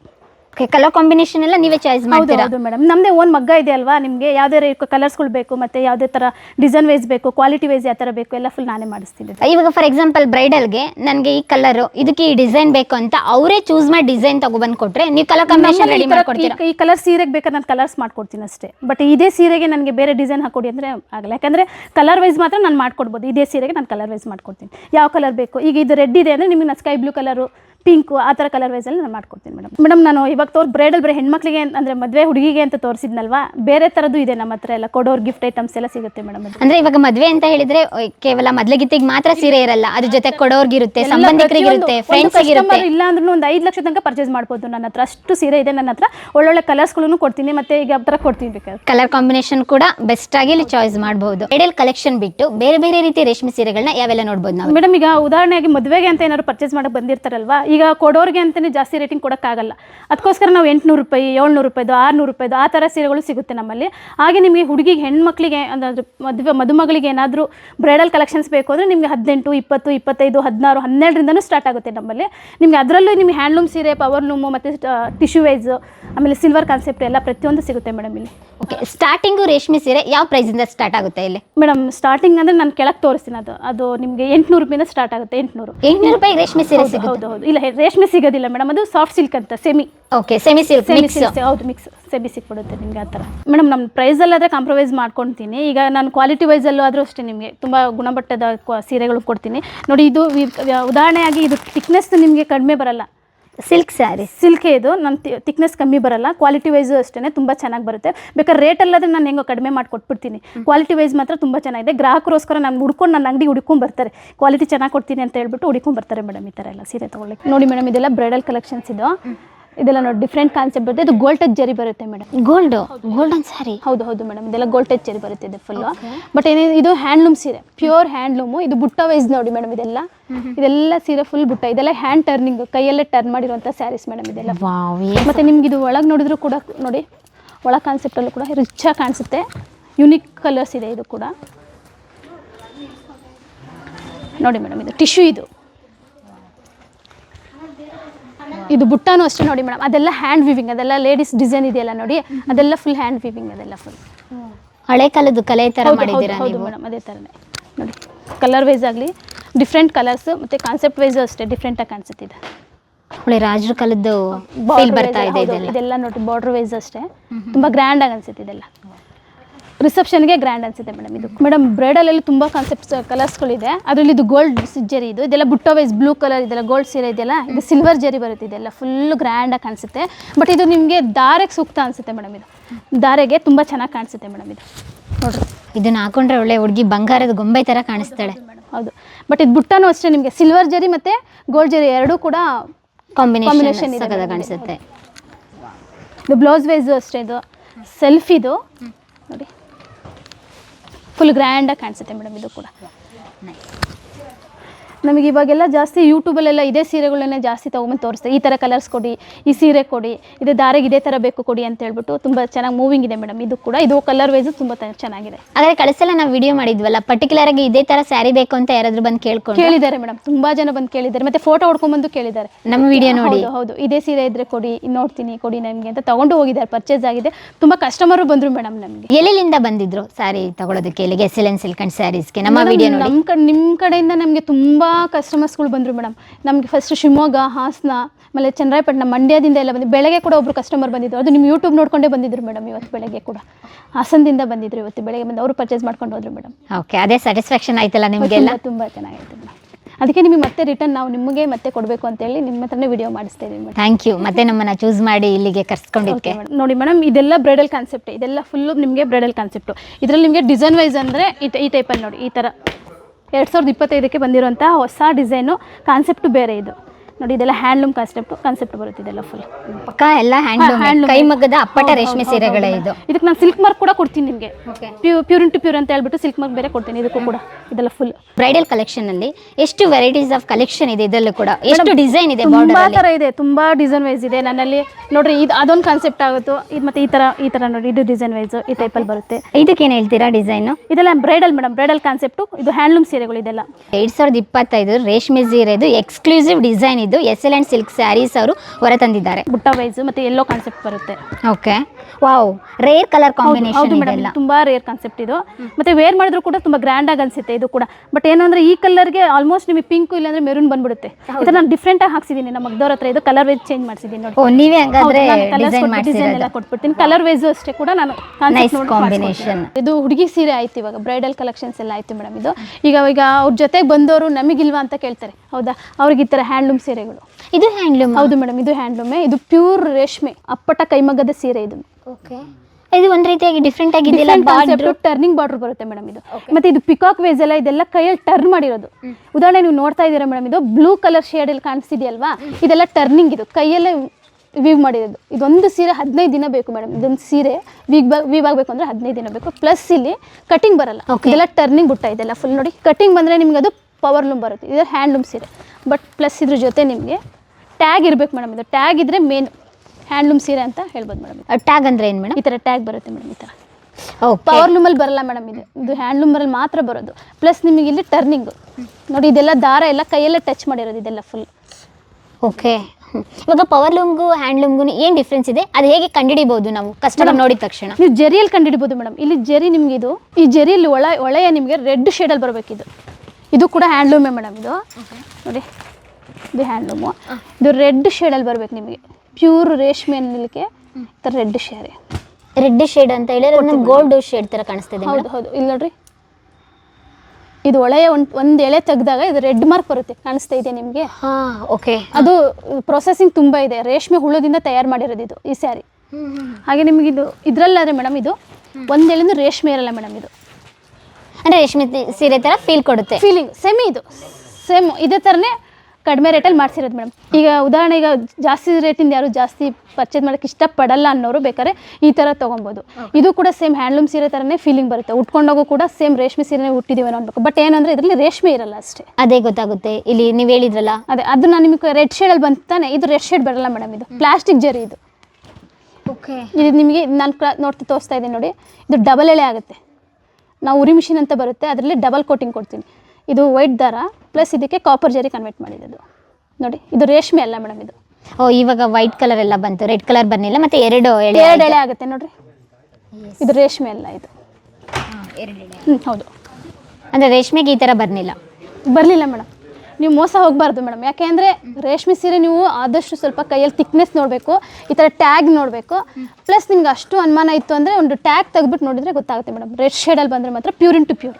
ಕಲರ್ ಕಾಂಬಿನೇಷನ್ ಎಲ್ಲ ನೀವೇ ಚಾಯ್ಸ್ ಮಾಡ್ತೀರಾ? ಹೌದು ಮೇಡಮ್ ನಮ್ಮದೇ ಓನ್ ಮಗ್ಗ ಇದೆ ಅಲ್ವಾ ನಿಮಗೆ ಯಾವುದೇ ಕಲರ್ಸ್ಗಳು ಬೇಕು ಮತ್ತೆ ಯಾವುದೇ ಥರ ಡಿಸೈನ್ ವೈಸ್ ಬೇಕು ಕ್ವಾಲಿಟಿ ವೈಸ್ ಯಾವ ಥರ ಬೇಕು ಎಲ್ಲ ಫುಲ್ ನಾನೇ ಮಾಡಿಸ್ತೀನಿ ಇವಾಗ ಫಾರ್ ಎಕ್ಸಾಂಪಲ್ ಬ್ರೈಡಲ್ಗೆ ನನಗೆ ಈ ಕಲರ್ ಇದಕ್ಕೆ ಈ ಡಿಸೈನ್ ಬೇಕು ಅಂತ ಅವರೇ ಚೂಸ್ ಮಾಡಿ ಡಿಸೈನ್ ತಗೊಬಂದು ಕೊಟ್ರೆ ನೀವು ಕಲರ್ ಕಾಂಬಿನೇಷನ್ ರೆಡಿ ಮಾಡ್ಕೊಡ್ತೀರಾ? ಈ- ಈ ಕಲರ್ ಸೀರೆಗೆ ಬೇಕಾದ ನಾನು ಕಲರ್ಸ್ ಮಾಡ್ಕೊಡ್ತೀನಿ ಅಷ್ಟೇ. ಬಟ್ ಇದೇ ಸೀರೆಗೆ ನನಗೆ ಬೇರೆ ಡಿಸೈನ್ ಹಾಕೊಡಿ ಅಂದರೆ ಆಗಲ್ಲ. ಯಾಕಂದರೆ ಕಲರ್ ವೈಸ್ ಮಾತ್ರ ನಾನು ಮಾಡ್ಕೊಡ್ಬೋದು. ಇದೇ ಸೀರೆಗೆ ನಾನು ಕಲರ್ ವೈಸ್ ಮಾಡ್ಕೊಡ್ತೀನಿ. ಯಾವ ಕಲರ್ ಬೇಕು? ಈಗ ಇದು ರೆಡ್ ಇದೆ ಅಂದರೆ ನಿಮಗೆ ನಾನು ಸ್ಕೈ ಬ್ಲೂ ಕಲರು ಪಿಂಕು ಆ ಥರ ಕಲರ್ ವೈಸಲ್ಲಿ ನಾನು ಮಾಡ್ಕೊಡ್ತೀನಿ ಮೇಡಮ್ ಮೇಡಮ್ ನಾನು ಇವಾಗ ತೋರ್ ಬ್ರೈಡಲ್ ಬರೀ ಹೆಣ್ಮಕ್ಳಿಗೆ ಅಂದರೆ ಮದುವೆ ಹುಡುಗಿಗೆ ಅಂತ ತೋರಿಸಿದ್ನಲ್ವಾ? ಬೇರೆ ಥರದ್ದು ಇದೆ ನಮ್ಮ ಹತ್ರ ಎಲ್ಲ ಕೊಡೋರು ಗಿಫ್ಟ್ ಐಟಮ್ಸ್ ಎಲ್ಲ ಸಿಗುತ್ತೆ ಮೇಡಮ್ ಅಂದರೆ ಇವಾಗ ಮದುವೆ ಅಂತ ಹೇಳಿದ್ರೆ ಕೇವಲ ಮದ್ಲಗಿತ್ತಿಗೆ ಮಾತ್ರ ಸೀರೆ ಇರಲ್ಲ ಅದ್ರ ಜೊತೆ ಕೊಡೋರ್ಗಿರುತ್ತೆ ಇರುತ್ತೆ ಸಂಬಂಧಿಕರಿಗಿರುತ್ತೆ ಪ್ರತಿಯೊಂದು- ಫ್ರೆಂಡ್ಸ್ ಒಂದು ಇರುತ್ತೆ. ಇಲ್ಲ ಅಂದ್ರೂ ಒಂದು ಐದು ಲಕ್ಷ ತನಕ ಪರ್ಚೇಸ್ ಮಾಡ್ಬೋದು ನನ್ನ ಹತ್ರ. ಅಷ್ಟು ಸೀರೆ ಇದೆ ನನ್ನ ಹತ್ರ. ಒಳ್ಳೊಳ್ಳೆ ಕಲರ್ಸ್ಗಳನ್ನು ಕೊಡ್ತೀನಿ ಮತ್ತೆ ಈಗ ಆ ಥರ ಕೊಡ್ತೀನಿ ಬೇಕಾದ್ರೆ. ಕಲರ್ ಕಾಂಬಿನೇಷನ್ ಕೂಡ ಬೆಸ್ಟ್ ಆಗಿ ಇಲ್ಲಿ ಚಾಯ್ಸ್ ಮಾಡಬಹುದು ಎಡೆಲ್ ಕಲೆಕ್ಷನ್ ಬಿಟ್ಟು ಬೇರೆ ಬೇರೆ ರೀತಿ ರೇಷ್ಮೆ ಸೀರೆಗಳನ್ನ ಯಾವೆಲ್ಲ ನೋಡ್ಬೋದು ನಾವು? ಮೇಡಮ್ ಈಗ ಉದಾಹರಣೆಗೆ ಮದುವೆಗೆ ಅಂತ ಏನಾದ್ರು ಪರ್ಚೇಸ್ ಮಾಡಕ್ಕೆ ಬಂದಿರ್ತಾರಲ್ವಾ? ಈಗ ಕೊಡೋರಿಗೆ ಅಂತಲೇ ಜಾಸ್ತಿ ರೇಟಿಂಗ್ ಕೊಡೋಕ್ಕಾಗಲ್ಲ. ಅದಕ್ಕೋಸ್ಕರ ನಾವು ಎಂಟುನೂರು ರೂಪಾಯಿ, ಏಳ್ನೂರು ರೂಪಾಯಿದು, ಆರುನೂರು ರೂಪಾಯಿದು ಆ ಥರ ಸೀರೆಗಳು ಸಿಗುತ್ತೆ ನಮ್ಮಲ್ಲಿ. ಹಾಗೆ ನಿಮಗೆ ಹುಡುಗಿಗೆ, ಹೆಣ್ಮಕ್ಳಿಗೆ ಅಂದರೆ ಮದುವೆ, ಮದುಮಗಳಿಗೆ ಏನಾದರೂ ಬ್ರೈಡಲ್ ಕಲೆಕ್ಷನ್ಸ್ ಬೇಕು ಅಂದರೆ ನಿಮಗೆ ಹದಿನೆಂಟು, ಇಪ್ಪತ್ತು, ಇಪ್ಪತ್ತೈದು, ಹದಿನಾರು, ಹನ್ನೆರಡರಿಂದನೂ ಸ್ಟಾರ್ಟ್ ಆಗುತ್ತೆ ನಮ್ಮಲ್ಲಿ. ನಿಮಗೆ ಅದರಲ್ಲೂ ನಿಮಗೆ ಹ್ಯಾಂಡ್ಲೂಮ್ ಸೀರೆ ಪವರ್ ಲೂಮು ಮತ್ತು ಟಿಶ್ಯೂ ವೈಸ್ ಆಮೇಲೆ ಸಿಲ್ವರ್ ಕಾನ್ಸೆಪ್ಟ್ ಎಲ್ಲ ಪ್ರತಿಯೊಂದು ಸಿಗುತ್ತೆ ಮೇಡಮ್ ಇಲ್ಲಿ. ಓಕೆ ಸ್ಟಾರ್ಟಿಂಗು ರೇಷ್ಮೆ ಸೀರೆ ಯಾವ ಪ್ರೈಸಿಂದ ಸ್ಟಾರ್ಟ್ ಆಗುತ್ತೆ ಇಲ್ಲಿ? ಮೇಡಮ್ ಸ್ಟಾರ್ಟಿಂಗ್ ಅಂದ್ರೆ ನಾನು ಕೆಳಗೆ ತೋರಿಸ್ತೀನಿ ಅದು. ಅದು ನಿಮಗೆ ಎಂಟುನೂರು ರೂಪಾಯಿಂದ ಸ್ಟಾರ್ಟ್ ಆಗುತ್ತೆ ಎಂಟುನೂರು. ಎಂಟುನೂರು ರೂಪಾಯಿ ರೇಷ್ಮೆ ಸೀರೆ ಹೌದು ಸಿಗುತ್ತೆ? ಹೌದು ಹೌದು. ಇಲ್ಲ ಹೇ- ರೇಷ್ಮೆ ಸಿಗೋದಿಲ್ಲ ಮೇಡಮ್ ಅದು ಸಾಫ್ಟ್ ಸಿಲ್ಕ್ ಅಂತ semi okay semi silk semi mix silk ಹೌದು ಮಿಕ್ಸ್ ಸೆಮಿ ಸಿಕ್ಬಿಡುತ್ತೆ ನಿಮಗೆ ಆ ಥರ. ಮೇಡಮ್ ನಮ್ಮ ಪ್ರೈಸಲ್ಲಾದರೆ ಕಾಂಪ್ರಮೈಸ್ ಮಾಡ್ಕೊತೀನಿ. ಈಗ ನಾನು ಕ್ವಾಲಿಟಿ ವೈಸಲ್ಲೂ ಆದರೂ ಅಷ್ಟೇ ನಿಮಗೆ. ತುಂಬ ಗುಣಮಟ್ಟದ ಕ್ವ- ಸೀರೆಗಳು ಕೊಡ್ತೀನಿ. ನೋಡಿ ಇದು ವಿ- ಉದಾಹರಣೆಯಾಗಿ ಇದು ಥಿಕ್ನೆಸ್ ನಿಮಗೆ ಕಡಿಮೆ ಬರಲ್ಲ. ಸಿಲ್ಕ್ ಸ್ಯಾರಿ ಸಿಲ್ಕ್ ಇದು. ನಮ್ಮ ತಿಕ್ನೆಸ್ ಕಮ್ಮಿ ಬರಲ್ಲ. ಕ್ವಾಲಿಟಿ ವೈಸು ಅಷ್ಟೇ ತುಂಬ ಚೆನ್ನಾಗಿ ಬರುತ್ತೆ. ಬೇಕಾದ್ರೆ ರೇಟ್ ಅಲ್ಲಾದ್ರೆ ನಾನು ಹೆಂಗೋ ಕಡಿಮೆ ಮಾಡಿ ಕೊಟ್ಬಿಡ್ತೀನಿ ಕ್ವಾಲಿಟಿ ವೈಸ್ ಮಾತ್ರ ತುಂಬ ಚೆನ್ನಾಗಿದೆ. ಗ್ರಾಹಕರೋಸ್ಕರ ನಾನು ಹುಡ್ಕೊಂಡು ನನ್ನ ಅಂಗಡಿ ಹುಡ್ಕೊಂಡು ಬರ್ತಾರೆ. ಕ್ವಾಲಿಟಿ ಚೆನ್ನಾಗಿ ಕೊಡ್ತೀನಿ ಅಂತ ಹೇಳ್ಬಿಟ್ಟು ಹುಡ್ಕೊಂಡು ಬರ್ತಾರೆ ಮೇಡಮ್ ಈ ಥರ ಎಲ್ಲ ಸೀರೆ ತೊಗೊಳ್ಳಿ ನೋಡಿ ಮೇಡಮ್ ಇದೆಲ್ಲ ಬ್ರೈಡಲ್ ಕಲೆಕ್ಷನ್ಸ್ ಇದು. ಇದೆಲ್ಲ ನೋಡಿ ಡಿಫ್ರೆಂಟ್ ಕಾನ್ಸೆಪ್ಟ್ ಬರುತ್ತೆ. ಇದು ಗೋಲ್ಡ್ ಟಚ್ ಜರಿ ಬರುತ್ತೆ ಮೇಡಮ್ ಗೋಲ್ಡ್ ಗೋಲ್ಡನ್ ಸ್ಯಾರಿ ಹೌದು ಹೌದು ಮೇಡಮ್ ಇದೆಲ್ಲ ಗೋಲ್ಡ್ ಟಚ್ ಜರಿ ಬರುತ್ತೆ ಇದು ಫುಲ್ಲು ಬಟ್ ಏನೇನು ಇದು ಹ್ಯಾಂಡ್ಲೂಮ್ ಸೀರೆ ಪ್ಯೂರ್ ಹ್ಯಾಂಡ್ಲೂಮು ಇದು ಬುಟ್ಟ ವೈಸ್ ನೋಡಿ ಮೇಡಮ್ ಇದೆಲ್ಲ. ಇದೆಲ್ಲ ಸೀರೆ ಫುಲ್ ಬುಟ್ಟ. ಇದೆಲ್ಲ ಹ್ಯಾಂಡ್ ಟರ್ನಿಂಗ್ ಕೈಯಲ್ಲೇ ಟರ್ನ್ ಮಾಡಿರುವಂಥ ಸ್ಯಾರೀಸ್ ಮೇಡಮ್ ಇದೆಲ್ಲ. ಮತ್ತೆ ನಿಮ್ಗೆ ಇದು ಒಳಗೆ ನೋಡಿದ್ರು ಕೂಡ ನೋಡಿ ಒಳ ಕಾನ್ಸೆಪ್ಟಲ್ಲೂ ಕೂಡ ರಿಚಾಗಿ ಕಾಣಿಸುತ್ತೆ. ಯುನಿಕ್ ಕಲರ್ಸ್ ಇದೆ ಇದು ಕೂಡ. ನೋಡಿ ಮೇಡಮ್ ಇದು ಟಿಶ್ಯೂ ಇದು. ಇದು ಬುಟ್ಟಾನು ಅಷ್ಟೇ ನೋಡಿ ಮೇಡಮ್. ಅದೆಲ್ಲ ಹ್ಯಾಂಡ್ ವಿವಿಂಗ್ ಅದೆಲ್ಲ ಲೇಡೀಸ್ ಡಿಸೈನ್ ಇದೆಯಲ್ಲ ನೋಡಿ ಅದೆಲ್ಲ ಫುಲ್ ಹ್ಯಾಂಡ್ ವಿವಿಂಗ್ ಅದೆಲ್ಲ ಫುಲ್ ಹಳೆ ಕಾಲದ ಕಲೆ ತರ ಮಾಡಿದ್ದೀರಾ ಹೌದು ನೀವು? ಮೇಡಮ್ ಅದೇ ಥರನೇ ನೋಡಿ ಕಲರ್ ವೈಸ್ ಆಗಲಿ ಡಿಫ್ರೆಂಟ್ ಕಲರ್ಸ್ ಮತ್ತು ಕಾನ್ಸೆಪ್ಟ್ ವೈಸು ಅಷ್ಟೇ ಡಿಫ್ರೆಂಟಾಗಿ ಕಾಣಿಸುತ್ತೆ ಇದು. ಒಳ್ಳೆ ರಾಜರ ಕಾಲದ್ದು ಫೀಲ್ ಬರ್ತಾ ಇದೆ ಇದೆಲ್ಲ. ನೋಡಿ ಬಾರ್ಡರ್ ವೈಸ್ ಅಷ್ಟೇ. ತುಂಬ ಗ್ರ್ಯಾಂಡ್ ಆಗಿ ಅನ್ಸುತ್ತೆ ಇದೆಲ್ಲ. ರಿಸೆಪ್ಷನ್ಗೆ ಗ್ರ್ಯಾಂಡ್ ಅನ್ಸುತ್ತೆ ಮೇಡಮ್ ಇದು. ಮೇಡಮ್ ಬ್ರೈಡಲಲ್ಲಿ ತುಂಬ ಕಾನ್ಸೆಪ್ಟ್ಸ್ ಕಲರ್ಸ್ಗಳಿದೆ. ಅದರಲ್ಲಿ ಇದು ಗೋಲ್ಡ್ ಜರಿ ಇದು. ಇದೆಲ್ಲ ಬುಟ್ಟ ವೈಸ್ ಬ್ಲೂ ಕಲರ್ ಇದೆಲ್ಲ ಗೋಲ್ಡ್ ಸೀರೆ ಇದೆಯಲ್ಲ ಇದು ಸಿಲ್ವರ್ ಜರಿ ಬರುತ್ತೆ. ಇದೆಲ್ಲ ಫುಲ್ ಗ್ರ್ಯಾಂಡಾಗಿ ಕಾಣಿಸುತ್ತೆ. ಬಟ್ ಇದು ನಿಮಗೆ ದಾರೆಗೆ ಸೂಕ್ತ ಅನ್ಸುತ್ತೆ ಮೇಡಮ್ ಇದು. ದಾರೆಗೆ ತುಂಬ ಚೆನ್ನಾಗಿ ಕಾಣಿಸುತ್ತೆ ಮೇಡಮ್ ಇದು. ನೋಡ್ರಿ ಇದನ್ನ ಹಾಕೊಂಡ್ರೆ ಒಳ್ಳೆ ಹುಡುಗಿ ಬಂಗಾರದ ಗೊಂಬೆ ತರ ಕಾಣಿಸ್ತಾಳೆ. ಹೌದು. ಬಟ್ ಇದು ಬುಟ್ಟನೂ ಅಷ್ಟೇ ನಿಮಗೆ. ಸಿಲ್ವರ್ ಜರಿ ಮತ್ತು ಗೋಲ್ಡ್ ಜರಿ ಎರಡೂ ಕೂಡ ಕಾಂಬಿನೇಷನ್. ಕಾಣಿಸುತ್ತೆ. ಇದು ಬ್ಲೌಸ್ ವೈಸು ಅಷ್ಟೇ ಇದು. ಸೆಲ್ಫ್ ಇದು. ನೋಡಿ. ಫುಲ್ ಗ್ರ್ಯಾಂಡಾಗಿ ಕಾಣಿಸುತ್ತೆ ಮೇಡಮ್ ಇದು ಕೂಡ. ನಮಗೆ ಇವಾಗೆಲ್ಲ ಜಾಸ್ತಿ ಯೂಟ್ಯೂಬಲ್ಲೆಲ್ಲ ಇದೇ ಸೀರೆಗಳನ್ನೇ ಜಾಸ್ತಿ ತೊಗೊಂಬಂದು ತೋರಿಸ್ತಾರೆ. ಈ ಥರ ಕಲರ್ಸ್ ಕೊಡಿ ಈ ಸೀರೆ ಕೊಡಿ ಇದು ದಾರಿಗೆ ಇದೇ ಥರ ಬೇಕು ಕೊಡಿ ಅಂತ ಹೇಳ್ಬಿಟ್ಟು ತುಂಬ ಚೆನ್ನಾಗಿ ಮೂವಿಂಗ್ ಇದೆ ಮೇಡಮ್ ಇದು ಕೂಡ ಇದು ಕಲರ್ ವೈಸು ತುಂಬ ಚೆನ್ನಾಗಿದೆ. ಆದರೆ ಕಳಿಸಲ್ಲ ನಾವು ವಿಡಿಯೋ ಮಾಡಿದ್ವಲ್ಲ ಪರ್ಟಿಕ್ಯುಲರ್ ಆಗಿ ಇದೇ ಥರ ಸ್ಯಾರಿ ಬೇಕು ಅಂತ ಯಾರಾದರೂ ಬಂದು ಕೇಳ್ಕೊಂಡು ಕೇಳಿದ್ದಾರೆ ಮೇಡಮ್ ತುಂಬ ಜನ ಬಂದು ಕೇಳಿದ್ದಾರೆ. ಮತ್ತೆ ಫೋಟೋ ಹೊಡ್ಕೊಂಡ್ಬಂದು ಕೇಳಿದ್ದಾರೆ. ನಮ್ಮ ವಿಡಿಯೋ ನೋಡಿ. ಹೌದು. ಇದೇ ಸೀರೆ ಇದ್ರೆ ಕೊಡಿ ನೋಡ್ತೀನಿ ಕೊಡಿ ನಮಗೆ ಅಂತ ತಗೊಂಡು ಹೋಗಿದ್ದಾರೆ. ಪರ್ಚೇಸ್ ಆಗಿದೆ. ತುಂಬ ಕಸ್ಟಮರು ಬಂದರು ಮೇಡಮ್ ನಮಗೆ. ಎಲ್ಲಿಂದ ಬಂದಿದ್ರು ಸ್ಯಾರಿ ತಗೊಳ್ಳೋದಕ್ಕೆ ಇಲ್ಲಿಗೆ ಎಸ್ ಸಿಲ್ಕಂಡ್ ಎನ್ ಸ್ಯಾರೀಸ್ಗೆ ನಮ್ಮ ವಿಡಿಯೋ ನೋಡಿ. ನಮ್ಮ ಕಡೆ ನಿಮ್ಮ ಕಡೆಯಿಂದ ನಮಗೆ ತುಂಬ ಕಸ್ಟಮರ್ಸ್ಗಳು ಬಂದರು ಮೇಡಮ್ ನಮಗೆ ಫಸ್ಟ್ ಶಿವಮೊಗ್ಗ ಹಾಸನ ಆಮೇಲೆ ಚನ್ನರಾಯಪಟ್ಟಣ ಮಂಡ್ಯದಿಂದ ಎಲ್ಲ ಬಂದು ಬೆಳಗ್ಗೆ ಕೂಡ ಒಬ್ರು ಕಸ್ಟಮರ್ ಬಂದಿದ್ರು. ಅದು ನಿಮ್ಮ ಯೂಟ್ಯೂಬ್ ನೋಡ್ಕೊಂಡೇ ಬಂದಿದ್ರು ಮೇಡಮ್ ಇವತ್ತು ಬೆಳಗ್ಗೆ ಕೂಡ. ಹಾಸನದಿಂದ ಬಂದಿದ್ರು ಇವತ್ತು ಬೆಳಗ್ಗೆ ಬಂದು ಅವರು ಪರ್ಚೇಸ್ ಮಾಡ್ಕೊಂಡು ಹೋದ್ರು ಮೇಡಮ್ ಓಕೆ ಅದೇ ಸ್ಯಾಟಿಸ್ಫ್ಯಾಕ್ಷನ್ ಆಯ್ತಲ್ಲ ನಿಮಗೆಲ್ಲ? ತುಂಬ ಚೆನ್ನಾಗಿತ್ತು ಮೇಡಮ್ ಅದಕ್ಕೆ ನಿಮಗೆ ಮತ್ತೆ ರಿಟರ್ನ್ ನಾವು ನಿಮಗೆ ಮತ್ತೆ ಕೊಡಬೇಕು ಅಂತೇಳಿ ನಿಮ್ಮ ಹತ್ರನೇ ವಿಡಿಯೋ ಮಾಡಿಸ್ತಾ ಇದೀವಿ ಮೇಡಮ್ ಥ್ಯಾಂಕ್ ಯು ಮತ್ತೆ ನಮ್ಮನ್ನ ಚೂಸ್ ಮಾಡಿ ಇಲ್ಲಿಗೆ ಕರ್ಸ್ಕೊಂಡಿದ್ದೆ. ನೋಡಿ ಮೇಡಮ್ ಇದೆಲ್ಲ ಬ್ರೈಡಲ್ ಕಾನ್ಸೆಪ್ಟ್ ಇದೆಲ್ಲ ಫುಲ್ಲು ನಿಮಗೆ ಬ್ರೈಡಲ್ ಕಾನ್ಸೆಪ್ಟು ಇದರಲ್ಲಿ ನಿಮಗೆ ಡಿಸೈನ್ ವೈಸ್ ಅಂದರೆ ಈ ಈ ಟೈಪಲ್ಲಿ ನೋಡಿ ಈ ಥರ ಎರಡು ಸಾವಿರದ ಇಪ್ಪತ್ತೈದಕ್ಕೆ ಬಂದಿರೋಂಥ ಹೊಸ ಡಿಸೈನು ಕಾನ್ಸೆಪ್ಟು ಬೇರೆ ಇದು. ನೋಡಿ ಇದೆಲ್ಲ ಹ್ಯಾಂಡ್ಲೂಮ್ ಕಾನ್ಸೆಪ್ಟ್ ಕಾನ್ಸೆಪ್ಟ್ ಬರುತ್ತೆ ಇದೆಲ್ಲ ಫುಲ್ ಪಕ್ಕ ಎಲ್ಲ ಹ್ಯಾಂಡ್ಲೂಮ್. ಕೈಮಗ್ಗದ ಅಪ್ಪಟ ರೇಷ್ಮೆ ಸೀರೆಗಳೇ ಇದು. ಇದಕ್ಕೆ ನಾನು ಸಿಲ್ಕ್ ಮಾರ್ಕ್ ಕೂಡ ಕೊಡ್ತೀನಿ ನಿಮಗೆ. ಪ್ಯೂರ್ ಟು ಪ್ಯೂರ್ ಅಂತ ಹೇಳ್ಬಿಟ್ಟು ಸಿಲ್ಕ್ ಮಾರ್ಕ್ ಬೇರೆ ಕೊಡ್ತೀನಿ ಇದಕ್ಕೂ ಕೂಡ. ಇದೆಲ್ಲ ಫುಲ್ ಬ್ರೈಡಲ್ ಕಲೆಕ್ಷನ್ ಅಲ್ಲಿ ಎಷ್ಟು ವೆರೈಟೀಸ್ ಆಫ್ ಕಲೆಕ್ಷನ್ ಇದೆ ಇದರಲ್ಲೂ ಕೂಡ? ಎಷ್ಟು ಡಿಸೈನ್ ಇದೆ ತುಂಬಾ ತರ ಇದೆ ತುಂಬಾ ಡಿಸೈನ್ ವೈಸ್ ಇದೆ. ನನ್ನಲ್ಲಿ ನೋಡ್ರಿ ಇದು ಅದೊಂದು ಕಾನ್ಸೆಪ್ಟ್ ಆಗುತ್ತೋ. ಇದು ಮತ್ತೆ ಈ ತರ ಈ ತರ ನೋಡಿ ಇದು ಡಿಸೈನ್ ವೈಸ್ ಈ ಟೈಪ್ ಅಲ್ಲಿ ಬರುತ್ತೆ. ಇದಕ್ಕೆ ಏನು ಹೇಳ್ತೀರಾ ಡಿಸೈನ್ ಇದೆಲ್ಲ ಬ್ರೈಡಲ್ ಮೇಡಮ್ ಬ್ರೈಡಲ್ ಕಾನ್ಸೆಪ್ಟ್ ಇದು ಹ್ಯಾಂಡ್ಲೂಮ್ ಸೀರೆಗಳು ಇದೆಲ್ಲ. ಎರಡ್ ಸಾವಿರದ ಇಪ್ಪತ್ತೈದು ರೇಷ್ಮೆ ಸೀರೆದು ಎಕ್ಸ್ಕ್ಲೂಸಿವ್ ಡಿಸೈನ್ ಇದು S L and silk sarees ಅವರು ಹೊರತಂದಿದ್ದಾರೆ. ಬುಟ್ಟ ವೈಸ್ ಮತ್ತೆ ಎಲ್ಲೋ ಕಾನ್ಸೆಪ್ಟ್ ಬರುತ್ತೆ. ಓಕೆ. ವಾವ್ ರೇರ್ ಕಲರ್ ಹೌದು ಕಾಂಬಿನೇಷನ್ ಮೇಡಮ್ ಇದೆಲ್ಲ. ತುಂಬಾ ರೇರ್ ಕಾನ್ಸೆಪ್ಟ್ ಇದು. ಮತ್ತೆ ವೇರ್ ಮಾಡಿದ್ರು ಕೂಡ ತುಂಬಾ ಗ್ರ್ಯಾಂಡ್ ಆಗಿ ಅನ್ಸುತ್ತೆ ಇದು ಕೂಡ. ಬಟ್ ಏನಂದ್ರೆ ಈ ಕಲರ್ಗೆ ಆಲ್ಮೋಸ್ಟ್ ನಿಮಗೆ ಪಿಂಕ್ ಇಲ್ಲಾಂದ್ರೆ ಮೆರೂನ್ ಬಂದ್ಬಿಡುತ್ತೆ. ಇದನ್ನ ನಾನು ಡಿಫ್ರೆಂಟ್ ಆಗಿ ಹಾಕ್ಸಿದ್ದೀನಿ ನಮ್ಮ ಮಗ್ದವ್ರ ಹತ್ರ ಇದು ಕಲರ್ ವೈಸ್ ಚೇಂಜ್ ಮಾಡಿಸಿದ್ದೀನಿ ನೋಡಿ. ಓ ನೀವೇ ಹಂಗಾದ್ರೆ ಡಿಸೈನ್ ಡಿಸೈನ್ ಎಲ್ಲ ಕೊಟ್ಬಿಡ್ತೀನಿ. ಕಲರ್ ವೈಸ್ ಅಷ್ಟೇ ಕೂಡ ನಾನು ನೈಸ್ combination. ಇದು ಹುಡುಗಿ ಸೀರೆ ಆಯ್ತು ಇವಾಗ ಬ್ರೈಡಲ್ ಕಲೆಕ್ಷನ್ಸ್ ಎಲ್ಲ ಆಯ್ತು ಮೇಡಮ್ ಇದು. ಈಗ ಈಗ ಅವ್ರ ಜೊತೆಗೆ ಬಂದವರು ನಮಗಿಲ್ವಾ ಅಂತ ಕೇಳ್ತಾರೆ. ಹೌದಾ? ಅವ್ರಿಗೆ ಈ ಥರ ಹ್ಯಾಂಡ್ಲೂಮ್ ಸೀರೆಗಳು. ಇದು ಹ್ಯಾಂಡ್ಲೂಮ್ ಹೌದು ಮೇಡಮ್ ಇದು ಹ್ಯಾಂಡ್ಲೂಮೇ ಇದು ಪ್ಯೂರ್ ರೇಷ್ಮೆ ಅಪ್ಪಟ ಕೈಮಗ್ಗದ ಸೀರೆ ಇದು. ಓಕೆ. ಇದು ಒಂದ್ ರೀತಿಯಾಗಿ ಡಿಫ್ರೆಂಟ್ ಆಗಿದೆಯಲ್ಲ ಬಾರ್ಡರ್ ಟರ್ನಿಂಗ್ ಬಾರ್ಡರ್ ಬರುತ್ತೆ ಮೇಡಮ್ ಇದು. ಮತ್ತೆ ಇದು ಪಿಕಾಕ್ ವೇಸ್ ಎಲ್ಲ ಇದೆಲ್ಲ ಕೈಯಲ್ಲಿ ಟರ್ನ್ ಮಾಡಿರೋದು. ಉದಾಹರಣೆ ನೀವು ನೋಡ್ತಾ ಇದ್ದೀರಾ ಮೇಡಮ್ ಇದು ಬ್ಲೂ ಕಲರ್ ಶೇಡ್ ಅಲ್ಲಿ ಕಾಣಿಸ್ತಿದೆಯಲ್ವಾ? ಇದೆಲ್ಲ ಟರ್ನಿಂಗ್ ಇದು. ಕೈಯಲ್ಲೇ ವೀವ್ ಮಾಡಿರೋದು. ಇದೊಂದು ಸೀರೆ ಹದಿನೈದು ದಿನ ಬೇಕು ಮೇಡಮ್ ಇದೊಂದು ಸೀರೆ ವೀಗ್ ವೀವ್ ಆಗಬೇಕು ಅಂದ್ರೆ ಹದಿನೈದು ದಿನ ಬೇಕು. ಪ್ಲಸ್ ಇಲ್ಲಿ ಕಟಿಂಗ್ ಬರಲ್ಲ. ಇದೆಲ್ಲ ಟರ್ನಿಂಗ್ ಬುಟ್ಟ ಇದೆಲ್ಲ ಫುಲ್ ನೋಡಿ. ಕಟಿಂಗ್ ಬಂದರೆ ನಿಮ್ಗೆ ಅದು ಪವರ್ ಲೂಮ್ ಬರುತ್ತೆ. ಇದು ಹ್ಯಾಂಡ್ಲೂಮ್ ಸೀರೆ. ಬಟ್ ಪ್ಲಸ್ ಇದ್ರ ಜೊತೆ ನಿಮಗೆ ಟ್ಯಾಗ್ ಇರಬೇಕು ಮೇಡಮ್ ಇದು ಟ್ಯಾಗ್ ಇದ್ರೆ ಮೇನ್ ಹ್ಯಾಂಡ್ಲೂಮ್ ಸೀರೆ ಅಂತ ಹೇಳ್ಬೋದು ಮೇಡಮ್. ಟ್ಯಾಗ್ ಅಂದ್ರೆ ಏನು ಮೇಡಮ್? ಈ ಥರ ಟ್ಯಾಗ್ ಬರುತ್ತೆ ಮೇಡಮ್ ಈ ಥರ ಪವರ್ ಲೂಮಲ್ಲಿ ಬರಲ್ಲ ಮೇಡಮ್ ಇದು. ಇದು ಹ್ಯಾಂಡ್ಲೂಮಲ್ಲಿ ಮಾತ್ರ ಬರೋದು. ಪ್ಲಸ್ ನಿಮಗೆ ಇಲ್ಲಿ ಟರ್ನಿಂಗು ನೋಡಿ ಇದೆಲ್ಲ ದಾರ ಎಲ್ಲ ಕೈಯೆಲ್ಲ ಟಚ್ ಮಾಡಿರೋದು ಇದೆಲ್ಲ ಫುಲ್ ಓಕೆ ಇವಾಗ ಪವರ್ ಲೂಮ್ಗೂ ಹ್ಯಾಂಡ್ಲೂಮ್ಗೂ ಏನು ಡಿಫ್ರೆನ್ಸ್ ಇದೆ? ಅದು ಹೇಗೆ ಕಂಡುಹಿಡಿಬಹುದು ನಾವು? ಕಸ್ಟಮರ್ ನೋಡಿದ ತಕ್ಷಣ. ನೀವು ಜರಿಯಲ್ಲಿ ಕಂಡುಹಿಡಿಬೋದು ಮೇಡಮ್. ಇಲ್ಲಿ ಜರಿ ನಿಮ್ಗೆ ಇದು ಈ ಜರಿಯಲ್ಲಿ ಒಳ ಒಳೆಯ ನಿಮಗೆ ರೆಡ್ ಶೇಡಲ್ಲಿ ಬರಬೇಕಿದು. ಇದು ಕೂಡ ಹ್ಯಾಂಡ್ಲೂಮೇ ಮೇಡಮ್ ಇದು. ನೋಡಿ. ಇದು ಹ್ಯಾಂಡ್ಲೂಮು ಇದು ರೆಡ್ ಶೇಡಲ್ಲಿ ಬರ್ಬೇಕು ನಿಮಗೆ. ಪ್ಯೂರ್ ರೇಷ್ಮೆ ಅನ್ನಲಿಕ್ಕೆ ಈ ಥರ ರೆಡ್ ಶೇರಿ ರೆಡ್ ಶೇಡ್ ಅಂತ ಹೇಳಿದ್ರೆ ಗೋಲ್ಡ್ ಶೇಡ್ ತರ ಕಾಣಿಸ್ತಿದೆ ಹೌದು ಹೌದು. ಇಲ್ಲಿ ನೋಡ್ರಿ. ಇದು ಒಳೆಯ ಒಂದು ಒಂದು ಎಳೆ ತೆಗೆದಾಗ ಇದು ರೆಡ್ ಮಾರ್ಕ್ ಬರುತ್ತೆ ಕಾಣಿಸ್ತಾ ಇದೆ ನಿಮಗೆ. ಹಾ ಓಕೆ ಅದು ಪ್ರೊಸೆಸಿಂಗ್ ತುಂಬ ಇದೆ. ರೇಷ್ಮೆ ಹುಳದಿಂದ ತಯಾರು ಮಾಡಿರೋದು ಇದು ಈ ಸ್ಯಾರಿ ಹಾಗೆ ನಿಮಗೆ ಇದು ಇದರಲ್ಲಾದ್ರೆ ಮೇಡಮ್ ಇದು ಒಂದೇಳಿಂದ ರೇಷ್ಮೆ ಇರಲ್ಲ ಮೇಡಮ್ ಇದು. ಅಂದರೆ ರೇಷ್ಮೆ ಸೀರೆ ಥರ ಫೀಲ್ ಕೊಡುತ್ತೆ. ಫೀಲಿಂಗ್ ಸೆಮಿ ಇದು. ಸೇಮ್ ಇದೇ ಥರನೇ ಕಡಿಮೆ ರೇಟಲ್ಲಿ ಮಾಡ್ಸಿರೋದು ಮೇಡಮ್ ಈಗ ಉದಾಹರಣೆ ಈಗ ಜಾಸ್ತಿ ರೇಟಿಂದ ಯಾರು ಜಾಸ್ತಿ ಪರ್ಚೇಸ್ ಮಾಡೋಕ್ಕೆ ಇಷ್ಟಪಡಲ್ಲ ಅನ್ನೋರು ಬೇಕಾದ್ರೆ ಈ ಥರ ತೊಗೊಬೋದು. ಇದು ಕೂಡ ಸೇಮ್ ಹ್ಯಾಂಡ್ಲೂಮ್ ಸೀರೆ ಥರನೇ ಫೀಲಿಂಗ್ ಬರುತ್ತೆ. ಉಟ್ಕೊಂಡೋಗೋ ಕೂಡ ಸೇಮ್ ರೇಷ್ಮೆ ಸೀರೆನೇ ಹುಟ್ಟಿದ್ದೀವಿ ಅನ್ಬೇಕು ಬಟ್ ಏನಂದರೆ ಇದರಲ್ಲಿ ರೇಷ್ಮೆ ಇರಲ್ಲ ಅಷ್ಟೇ. ಅದೇ ಗೊತ್ತಾಗುತ್ತೆ. ಇಲ್ಲಿ ನೀವು ಹೇಳಿದ್ರಲ್ಲ. ಅದೇ ಅದು ನಾನು ನಿಮಗೆ ರೆಡ್ ಶೇಡಲ್ಲಿ ಬಂತಾನೆ ಇದು ರೆಡ್ ಶೇಡ್ ಬರಲ್ಲ ಮೇಡಮ್ ಇದು. ಪ್ಲಾಸ್ಟಿಕ್ ಜರಿ ಇದು. ಓಕೆ ಇದು ನಿಮಗೆ ನಾನು ಕ್ಲಾ ನೋಡ್ತಾ ತೋರಿಸ್ತಾ ಇದ್ದೀನಿ ನೋಡಿ. ಇದು ಡಬಲ್ ಎಳೆ ಆಗುತ್ತೆ. ನಾವು ಉರಿ ಮಿಷಿನ್ ಅಂತ ಬರುತ್ತೆ ಅದರಲ್ಲಿ ಡಬಲ್ ಕೋಟಿಂಗ್ ಕೊಡ್ತೀನಿ. ಇದು ವೈಟ್ ದಾರ ಪ್ಲಸ್ ಇದಕ್ಕೆ ಕಾಪರ್ ಜರಿ ಕನ್ವರ್ಟ್ ಮಾಡಿದ್ದು ನೋಡಿ ಇದು ರೇಷ್ಮೆ ಅಲ್ಲ ಮೇಡಮ್ ಇದು. ಓ ಇವಾಗ ವೈಟ್ ಕಲರ್ ಎಲ್ಲ ಬಂತು ರೆಡ್ ಕಲರ್ ಬಂದಿಲ್ಲ ಮತ್ತೆ ಎರಡು ಎಳೆ ಎರಡು ಎಳೆ ಆಗುತ್ತೆ ನೋಡ್ರಿ. ಇದು ರೇಷ್ಮೆ ಅಲ್ಲ ಇದು. ಹ್ಞೂ ಹೌದು. ಅಂದ್ರೆ ರೇಷ್ಮೆಗೆ ಈ ತರ ಬರ್ನಿಲ್ಲ ಬರಲಿಲ್ಲ ಮೇಡಮ್ ನೀವು ಮೋಸ ಹೋಗಬಾರ್ದು ಮೇಡಮ್. ಯಾಕೆಂದರೆ ರೇಷ್ಮೆ ಸೀರೆ ನೀವು ಆದಷ್ಟು ಸ್ವಲ್ಪ ಕೈಯಲ್ಲಿ ತಿಕ್ನೆಸ್ ನೋಡಬೇಕು ಈ ಥರ ಟ್ಯಾಗ್ ನೋಡಬೇಕು. ಪ್ಲಸ್ ನಿಮ್ಗೆ ಅಷ್ಟು ಅನುಮಾನ ಇತ್ತು ಅಂದರೆ ಒಂದು ಟ್ಯಾಗ್ ತೆಗೆದ್ಬಿಟ್ಟು ನೋಡಿದರೆ ಗೊತ್ತಾಗುತ್ತೆ ಮೇಡಮ್. ರೆಡ್ ಶೇಡಲ್ಲಿ ಬಂದರೆ ಮಾತ್ರ ಪ್ಯೂರ್ ಇನ್ ಟು ಪ್ಯೂರ್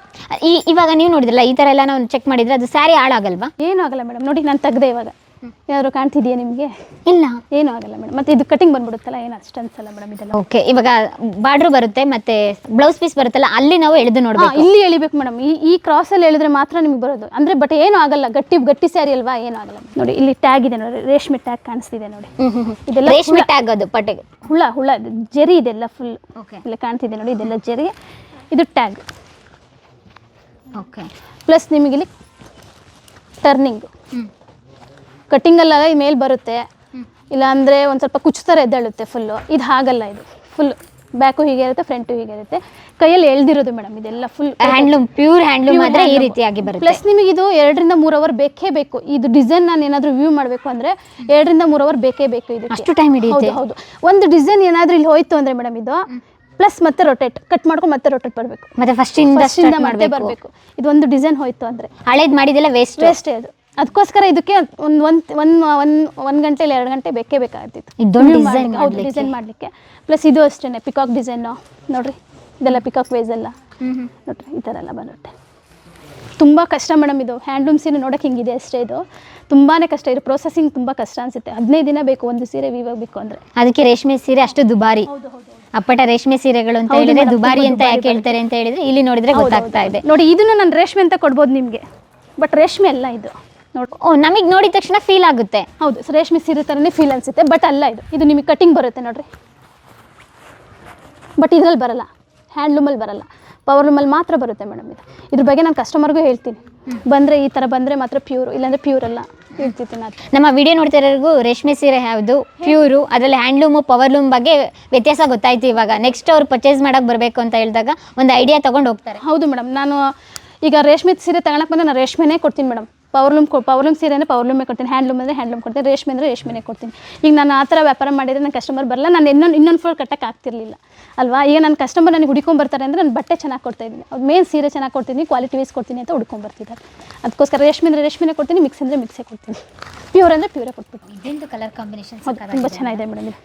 ಈ ಇವಾಗ ನೀವು ನೋಡಿದ್ರಲ್ಲ ಈ ಥರ ಎಲ್ಲ ನಾವು ಚೆಕ್ ಮಾಡಿದರೆ ಅದು ಸ್ಯಾರಿ ಹಾಳಾಗಲ್ವಾ? ಏನೂ ಆಗಲ್ಲ ಮೇಡಮ್. ನೋಡಿ ನಾನು ತೆಗ್ದೆ ಇವಾಗ. ಏನಾದ್ರು ಕಾಣ್ತಿದೆಯಾ ನಿಮಗೆ? ಇಲ್ಲ. ಏನೂ ಆಗಲ್ಲ ಮೇಡಮ್ ಮತ್ತೆ ಇದು ಕಟಿಂಗ್ ಬಂದ್ಬಿಡುತ್ತಲ್ಲ ಏನು ಅಷ್ಟು ಅನ್ಸಲ್ಲ ಮೇಡಮ್ ಇದೆಲ್ಲ? ಓಕೆ ಇವಾಗ ಬಾರ್ಡ್ರ್ ಬರುತ್ತೆ ಮತ್ತೆ ಬ್ಲೌಸ್ ಪೀಸ್ ಬರುತ್ತಲ್ಲ ಅಲ್ಲಿ ನಾವು ಎಳೆದು ನೋಡಬೇಕು. ಇಲ್ಲಿ ಎಳಿಬೇಕು ಮೇಡಮ್ ಈ ಈ ಕ್ರಾಸಲ್ಲಿ ಎಳೆದ್ರೆ ಮಾತ್ರ ನಿಮ್ಗೆ ಬರೋದು. ಅಂದರೆ ಬಟ್ ಏನೂ ಆಗಲ್ಲ ಗಟ್ಟಿ ಗಟ್ಟಿ ಸ್ಯಾರಿ ಅಲ್ವಾ? ಏನೂ ಆಗಲ್ಲ. ನೋಡಿ ಇಲ್ಲಿ ಟ್ಯಾಗ್ ಇದೆ ನೋಡಿ ರೇಷ್ಮೆ ಟ್ಯಾಗ್ ಕಾಣಿಸ್ತಿದೆ ನೋಡಿ. ಇದೆಲ್ಲ ರೇಷ್ಮೆ ಟ್ಯಾಗ್ ಅದು ಪಟ್ಟೆಗೆ ಹುಳ ಹುಳ ಜರಿ ಇದೆಲ್ಲ ಫುಲ್ ಓಕೆ ಇಲ್ಲ ಕಾಣ್ತಿದೆ ನೋಡಿ ಇದೆಲ್ಲ ಜರಿ. ಇದು ಟ್ಯಾಗ್ ಓಕೆ ಪ್ಲಸ್ ನಿಮಗಿಲ್ಲಿ ಟರ್ನಿಂಗ್ ಕಟ್ಟಿಂಗಲ್ಲ ಈ ಮೇಲೆ ಬರುತ್ತೆ. ಇಲ್ಲ ಅಂದ್ರೆ ಒಂದು ಸ್ವಲ್ಪ ಥರ ಎದ್ದೇಳುತ್ತೆ ಫುಲ್ಲು ಇದು ಹಾಗಲ್ಲ ಇದು. ಫುಲ್ ಬ್ಯಾಕು ಹೀಗೆ ಇರುತ್ತೆ ಫ್ರಂಟು ಹೀಗೆ ಇರುತ್ತೆ. ಕೈಯಲ್ಲಿ ಎಳ್ದಿರೋದು ಮೇಡಮ್ ಇದೆಲ್ಲ ಫುಲ್ ಹ್ಯಾಂಡ್ಲೂಮ್ ಪ್ಯೂರ್ ಹ್ಯಾಂಡ್ಲೂಮ್ ಆದ್ರೆ ಈ ರೀತಿಯಾಗಿ ಬರುತ್ತೆ. ಪ್ಲಸ್ ನಿಮಗೆ ಇದು ಎರಡರಿಂದ ಮೂರು ಅವರ್ ಬೇಕೇ ಬೇಕು. ಇದು ಡಿಸೈನ್ ನಾನು ಏನಾದರೂ ವ್ಯೂ ಮಾಡಬೇಕು ಅಂದರೆ ಎರಡರಿಂದ ಮೂರು ಅವರ್ ಬೇಕೇ ಬೇಕು ಇದು ಅಷ್ಟು ಟೈಮ್ ಹಿಡಿಯುತ್ತೆ? ಹೌದು ಒಂದು ಡಿಸೈನ್ ಏನಾದರೂ ಇಲ್ಲಿ ಹೋಯ್ತು ಅಂದರೆ ಮೇಡಮ್ ಇದು ಪ್ಲಸ್ ಮತ್ತೆ ರೊಟೇಟ್ ಕಟ್ ಮಾಡ್ಕೊಂಡು ಮತ್ತೆ ರೊಟೇಟ್ ಬರಬೇಕು. ಮತ್ತೆ ಫಸ್ಟ್ ಇಂದ ಮತ್ತೆ ಬರಬೇಕು. ಇದು ಒಂದು ಡಿಸೈನ್ ಹೋಯ್ತು ಅಂದರೆ. ಹಳೇದು ಮಾಡಿದೆಲ್ಲ ವೇಸ್ಟ್ ವೇಸ್ಟೇ ಅದು ಅದಕ್ಕೋಸ್ಕರ ಇದಕ್ಕೆ ಒಂದು ಒಂದ್ ಒಂದು ಒಂದು ಒಂದು ಗಂಟೆ ಇಲ್ಲ ಎರಡು ಗಂಟೆ ಬೇಕೇ ಬೇಕಾಗ್ತಿತ್ತು. ಡಿಸೈನ್ ಹೌದು ಮಾಡ್ಲಿಕ್ಕೆ. ಡಿಸೈನ್ ಮಾಡಲಿಕ್ಕೆ. ಪ್ಲಸ್ ಇದು ಅಷ್ಟೇ ಪಿಕಾಕ್ ಡಿಸೈನು ನೋಡ್ರಿ ಇದೆಲ್ಲ ಪಿಕಾಕ್ ವೇಸ್ ಎಲ್ಲ. ನೋಡ್ರಿ ಈ ಥರ ಎಲ್ಲ ಬರುತ್ತೆ. ತುಂಬ ಕಷ್ಟ ಮೇಡಮ್ ಇದು. ಹ್ಯಾಂಡ್ಲೂಮ್ ಸೀರೆ ನೋಡೋಕೆ ಹಿಂಗಿದೆ ಅಷ್ಟೇ ಇದು. ತುಂಬಾ ಕಷ್ಟ ಇದು ಪ್ರೊಸೆಸಿಂಗ್ ತುಂಬ ಕಷ್ಟ ಅನ್ಸುತ್ತೆ. ಹದಿನೈದು ದಿನ ಬೇಕು ಒಂದು ಸೀರೆ ವಿವಾಗಬೇಕು ಅಂದರೆ. ಅದಕ್ಕೆ ರೇಷ್ಮೆ ಸೀರೆ ಅಷ್ಟು ದುಬಾರಿ. ಅಪ್ಪಟ ರೇಷ್ಮೆ ಸೀರೆಗಳು ಅಂತ ಹೇಳಿದ್ರೆ ದುಬಾರಿ ಅಂತ ಯಾಕೆ ಹೇಳ್ತಾರೆ ಅಂತ ಹೇಳಿದ್ರೆ ಇಲ್ಲಿ ನೋಡಿದ್ರೆ ಗೊತ್ತಾಗ್ತಾ ಇದೆ. ನೋಡಿ ಇದನ್ನ ನಾನು ರೇಷ್ಮೆ ಅಂತ ಕೊಡ್ಬೋದು ನಿಮಗೆ. ಬಟ್ ರೇಷ್ಮೆ ಅಲ್ಲ ಇದು. ನೋಡಿ. ಓ ನಮಗೆ ನೋಡಿದ ತಕ್ಷಣ ಫೀಲ್ ಆಗುತ್ತೆ. ಹೌದು ಸೊ ರೇಷ್ಮೆ ಸೀರೆ ಥರನೇ ಫೀಲ್ ಅನ್ಸುತ್ತೆ ಬಟ್ ಅಲ್ಲ ಇದು. ಇದು ನಿಮಗೆ ಕಟಿಂಗ್ ಬರುತ್ತೆ ನೋಡ್ರಿ. ಬಟ್ ಇದ್ರಲ್ಲಿ ಬರಲ್ಲ. ಹ್ಯಾಂಡ್ಲೂಮಲ್ಲಿ ಬರಲ್ಲ. ಪವರ್ಲೂಮಲ್ಲಿ ಮಾತ್ರ ಬರುತ್ತೆ ಮೇಡಮ್ ಇದು. ಇದ್ರ ಬಗ್ಗೆ ನಾನು ಕಸ್ಟಮರ್ಗೂ ಹೇಳ್ತೀನಿ. ಬಂದರೆ ಈ ಥರ ಬಂದರೆ ಮಾತ್ರ ಪ್ಯೂರು ಇಲ್ಲಾಂದರೆ ಪ್ಯೂರ್ ಅಲ್ಲ. ಹೇಳ್ತಿತ್ತು ನಾನು. ನಮ್ಮ ವಿಡಿಯೋ ನೋಡ್ತಿರೋರಿಗೂ ರೇಷ್ಮೆ ಸೀರೆ ಯಾವುದು? ಪ್ಯೂರು ಅದರಲ್ಲಿ ಹ್ಯಾಂಡ್ಲೂಮು ಪವರ್ಲೂಮ್ ಬಗ್ಗೆ ವ್ಯತ್ಯಾಸ ಗೊತ್ತಾಯ್ತು ಇವಾಗ. ನೆಕ್ಸ್ಟ್ ಅವ್ರು ಪರ್ಚೇಸ್ ಮಾಡೋಕೆ ಬರಬೇಕು ಅಂತ ಹೇಳಿದಾಗ ಒಂದು ಐಡಿಯಾ ತೊಗೊಂಡು ಹೋಗ್ತಾರೆ. ಹೌದು ಮೇಡಮ್ ನಾನು ಈಗ ರೇಷ್ಮೆ ಸೀರೆ ತಗೊಳಕ್ಕೆ ಬಂದರೆ ನಾನು ರೇಷ್ಮೆನೇ ಕೊಡ್ತೀನಿ ಮೇಡಮ್. ಪವರ್ಲೂಮ್ ಕೊ ಪವರ್ಲೂಮ್ ಸೀರೆ ಅಂದರೆ ಪವರ್ಲೂಮೇ ಕೊಡ್ತೀನಿ. ಹ್ಯಾಂಡ್ಲೂಮ್ ಅಂದರೆ ಹ್ಯಾಂಡ್ಲೂಮ್ ಕೊಡ್ತೀನಿ. ರೇಷ್ಮೆ ಅಂದರೆ ರೇಷ್ಮೆನೇ ಕೊಡ್ತೀನಿ. ಈಗ ನಾನು ಆ ಥರ ವ್ಯಾಪಾರ ಮಾಡಿದರೆ ನನ್ನ ಕಸ್ಟಮರ್ ಬರಲ್ಲ. ನಾನು ಇನ್ನೊಂದು ಇನ್ನೊಂದು ಫ್ಲೋರ್ ಕಟ್ಟಕ್ಕೆ ಆಗ್ತಿರ್ಲಿಲ್ಲ. ಅಲ್ವಾ? ಈಗ ನನ್ನ ಕಸ್ಟಮರ್ ನನಗೆ ಹುಡ್ಕೊಂಬರ್ತಾರೆ ಅಂದರೆ ನಾನು ಬಟ್ಟೆ ಚೆನ್ನಾಗಿ ಕೊಡ್ತಾಯಿದ್ದೀನಿ ಅವ್ರು ಮೇನ್ ಸೀರೆ ಚೆನ್ನಾಗಿ ಕೊಡ್ತೀನಿ ಕ್ವಾಲಿಟಿ ವೈಸ್ ಕೊಡ್ತೀನಿ ಅಂತ ಹುಡ್ಕೊಂಡ್ ಬರ್ತಿದ್ದಾರೆ. ಅದಕ್ಕೋಸ್ಕರ ರೇಷ್ಮೆ ಅಂದರೆ ರೇಷ್ಮೆನೇ ಕೊಡ್ತೀನಿ ಮಿಕ್ಸ್ ಅಂದರೆ ಮಿಕ್ಸೇ ಕೊಡ್ತೀನಿ. ಪ್ಯೂರ್ ಅಂದರೆ ಪ್ಯೂರೇ ಕೊಟ್ಬಿಡ್ತೀನಿ ಇದೊಂದು ಕಲರ್ ಕಾಂಬಿನೇಷನ್ ತುಂಬ ಚೆನ್ನಾಗಿದೆ ಮೇಡಮ್ ಇದು.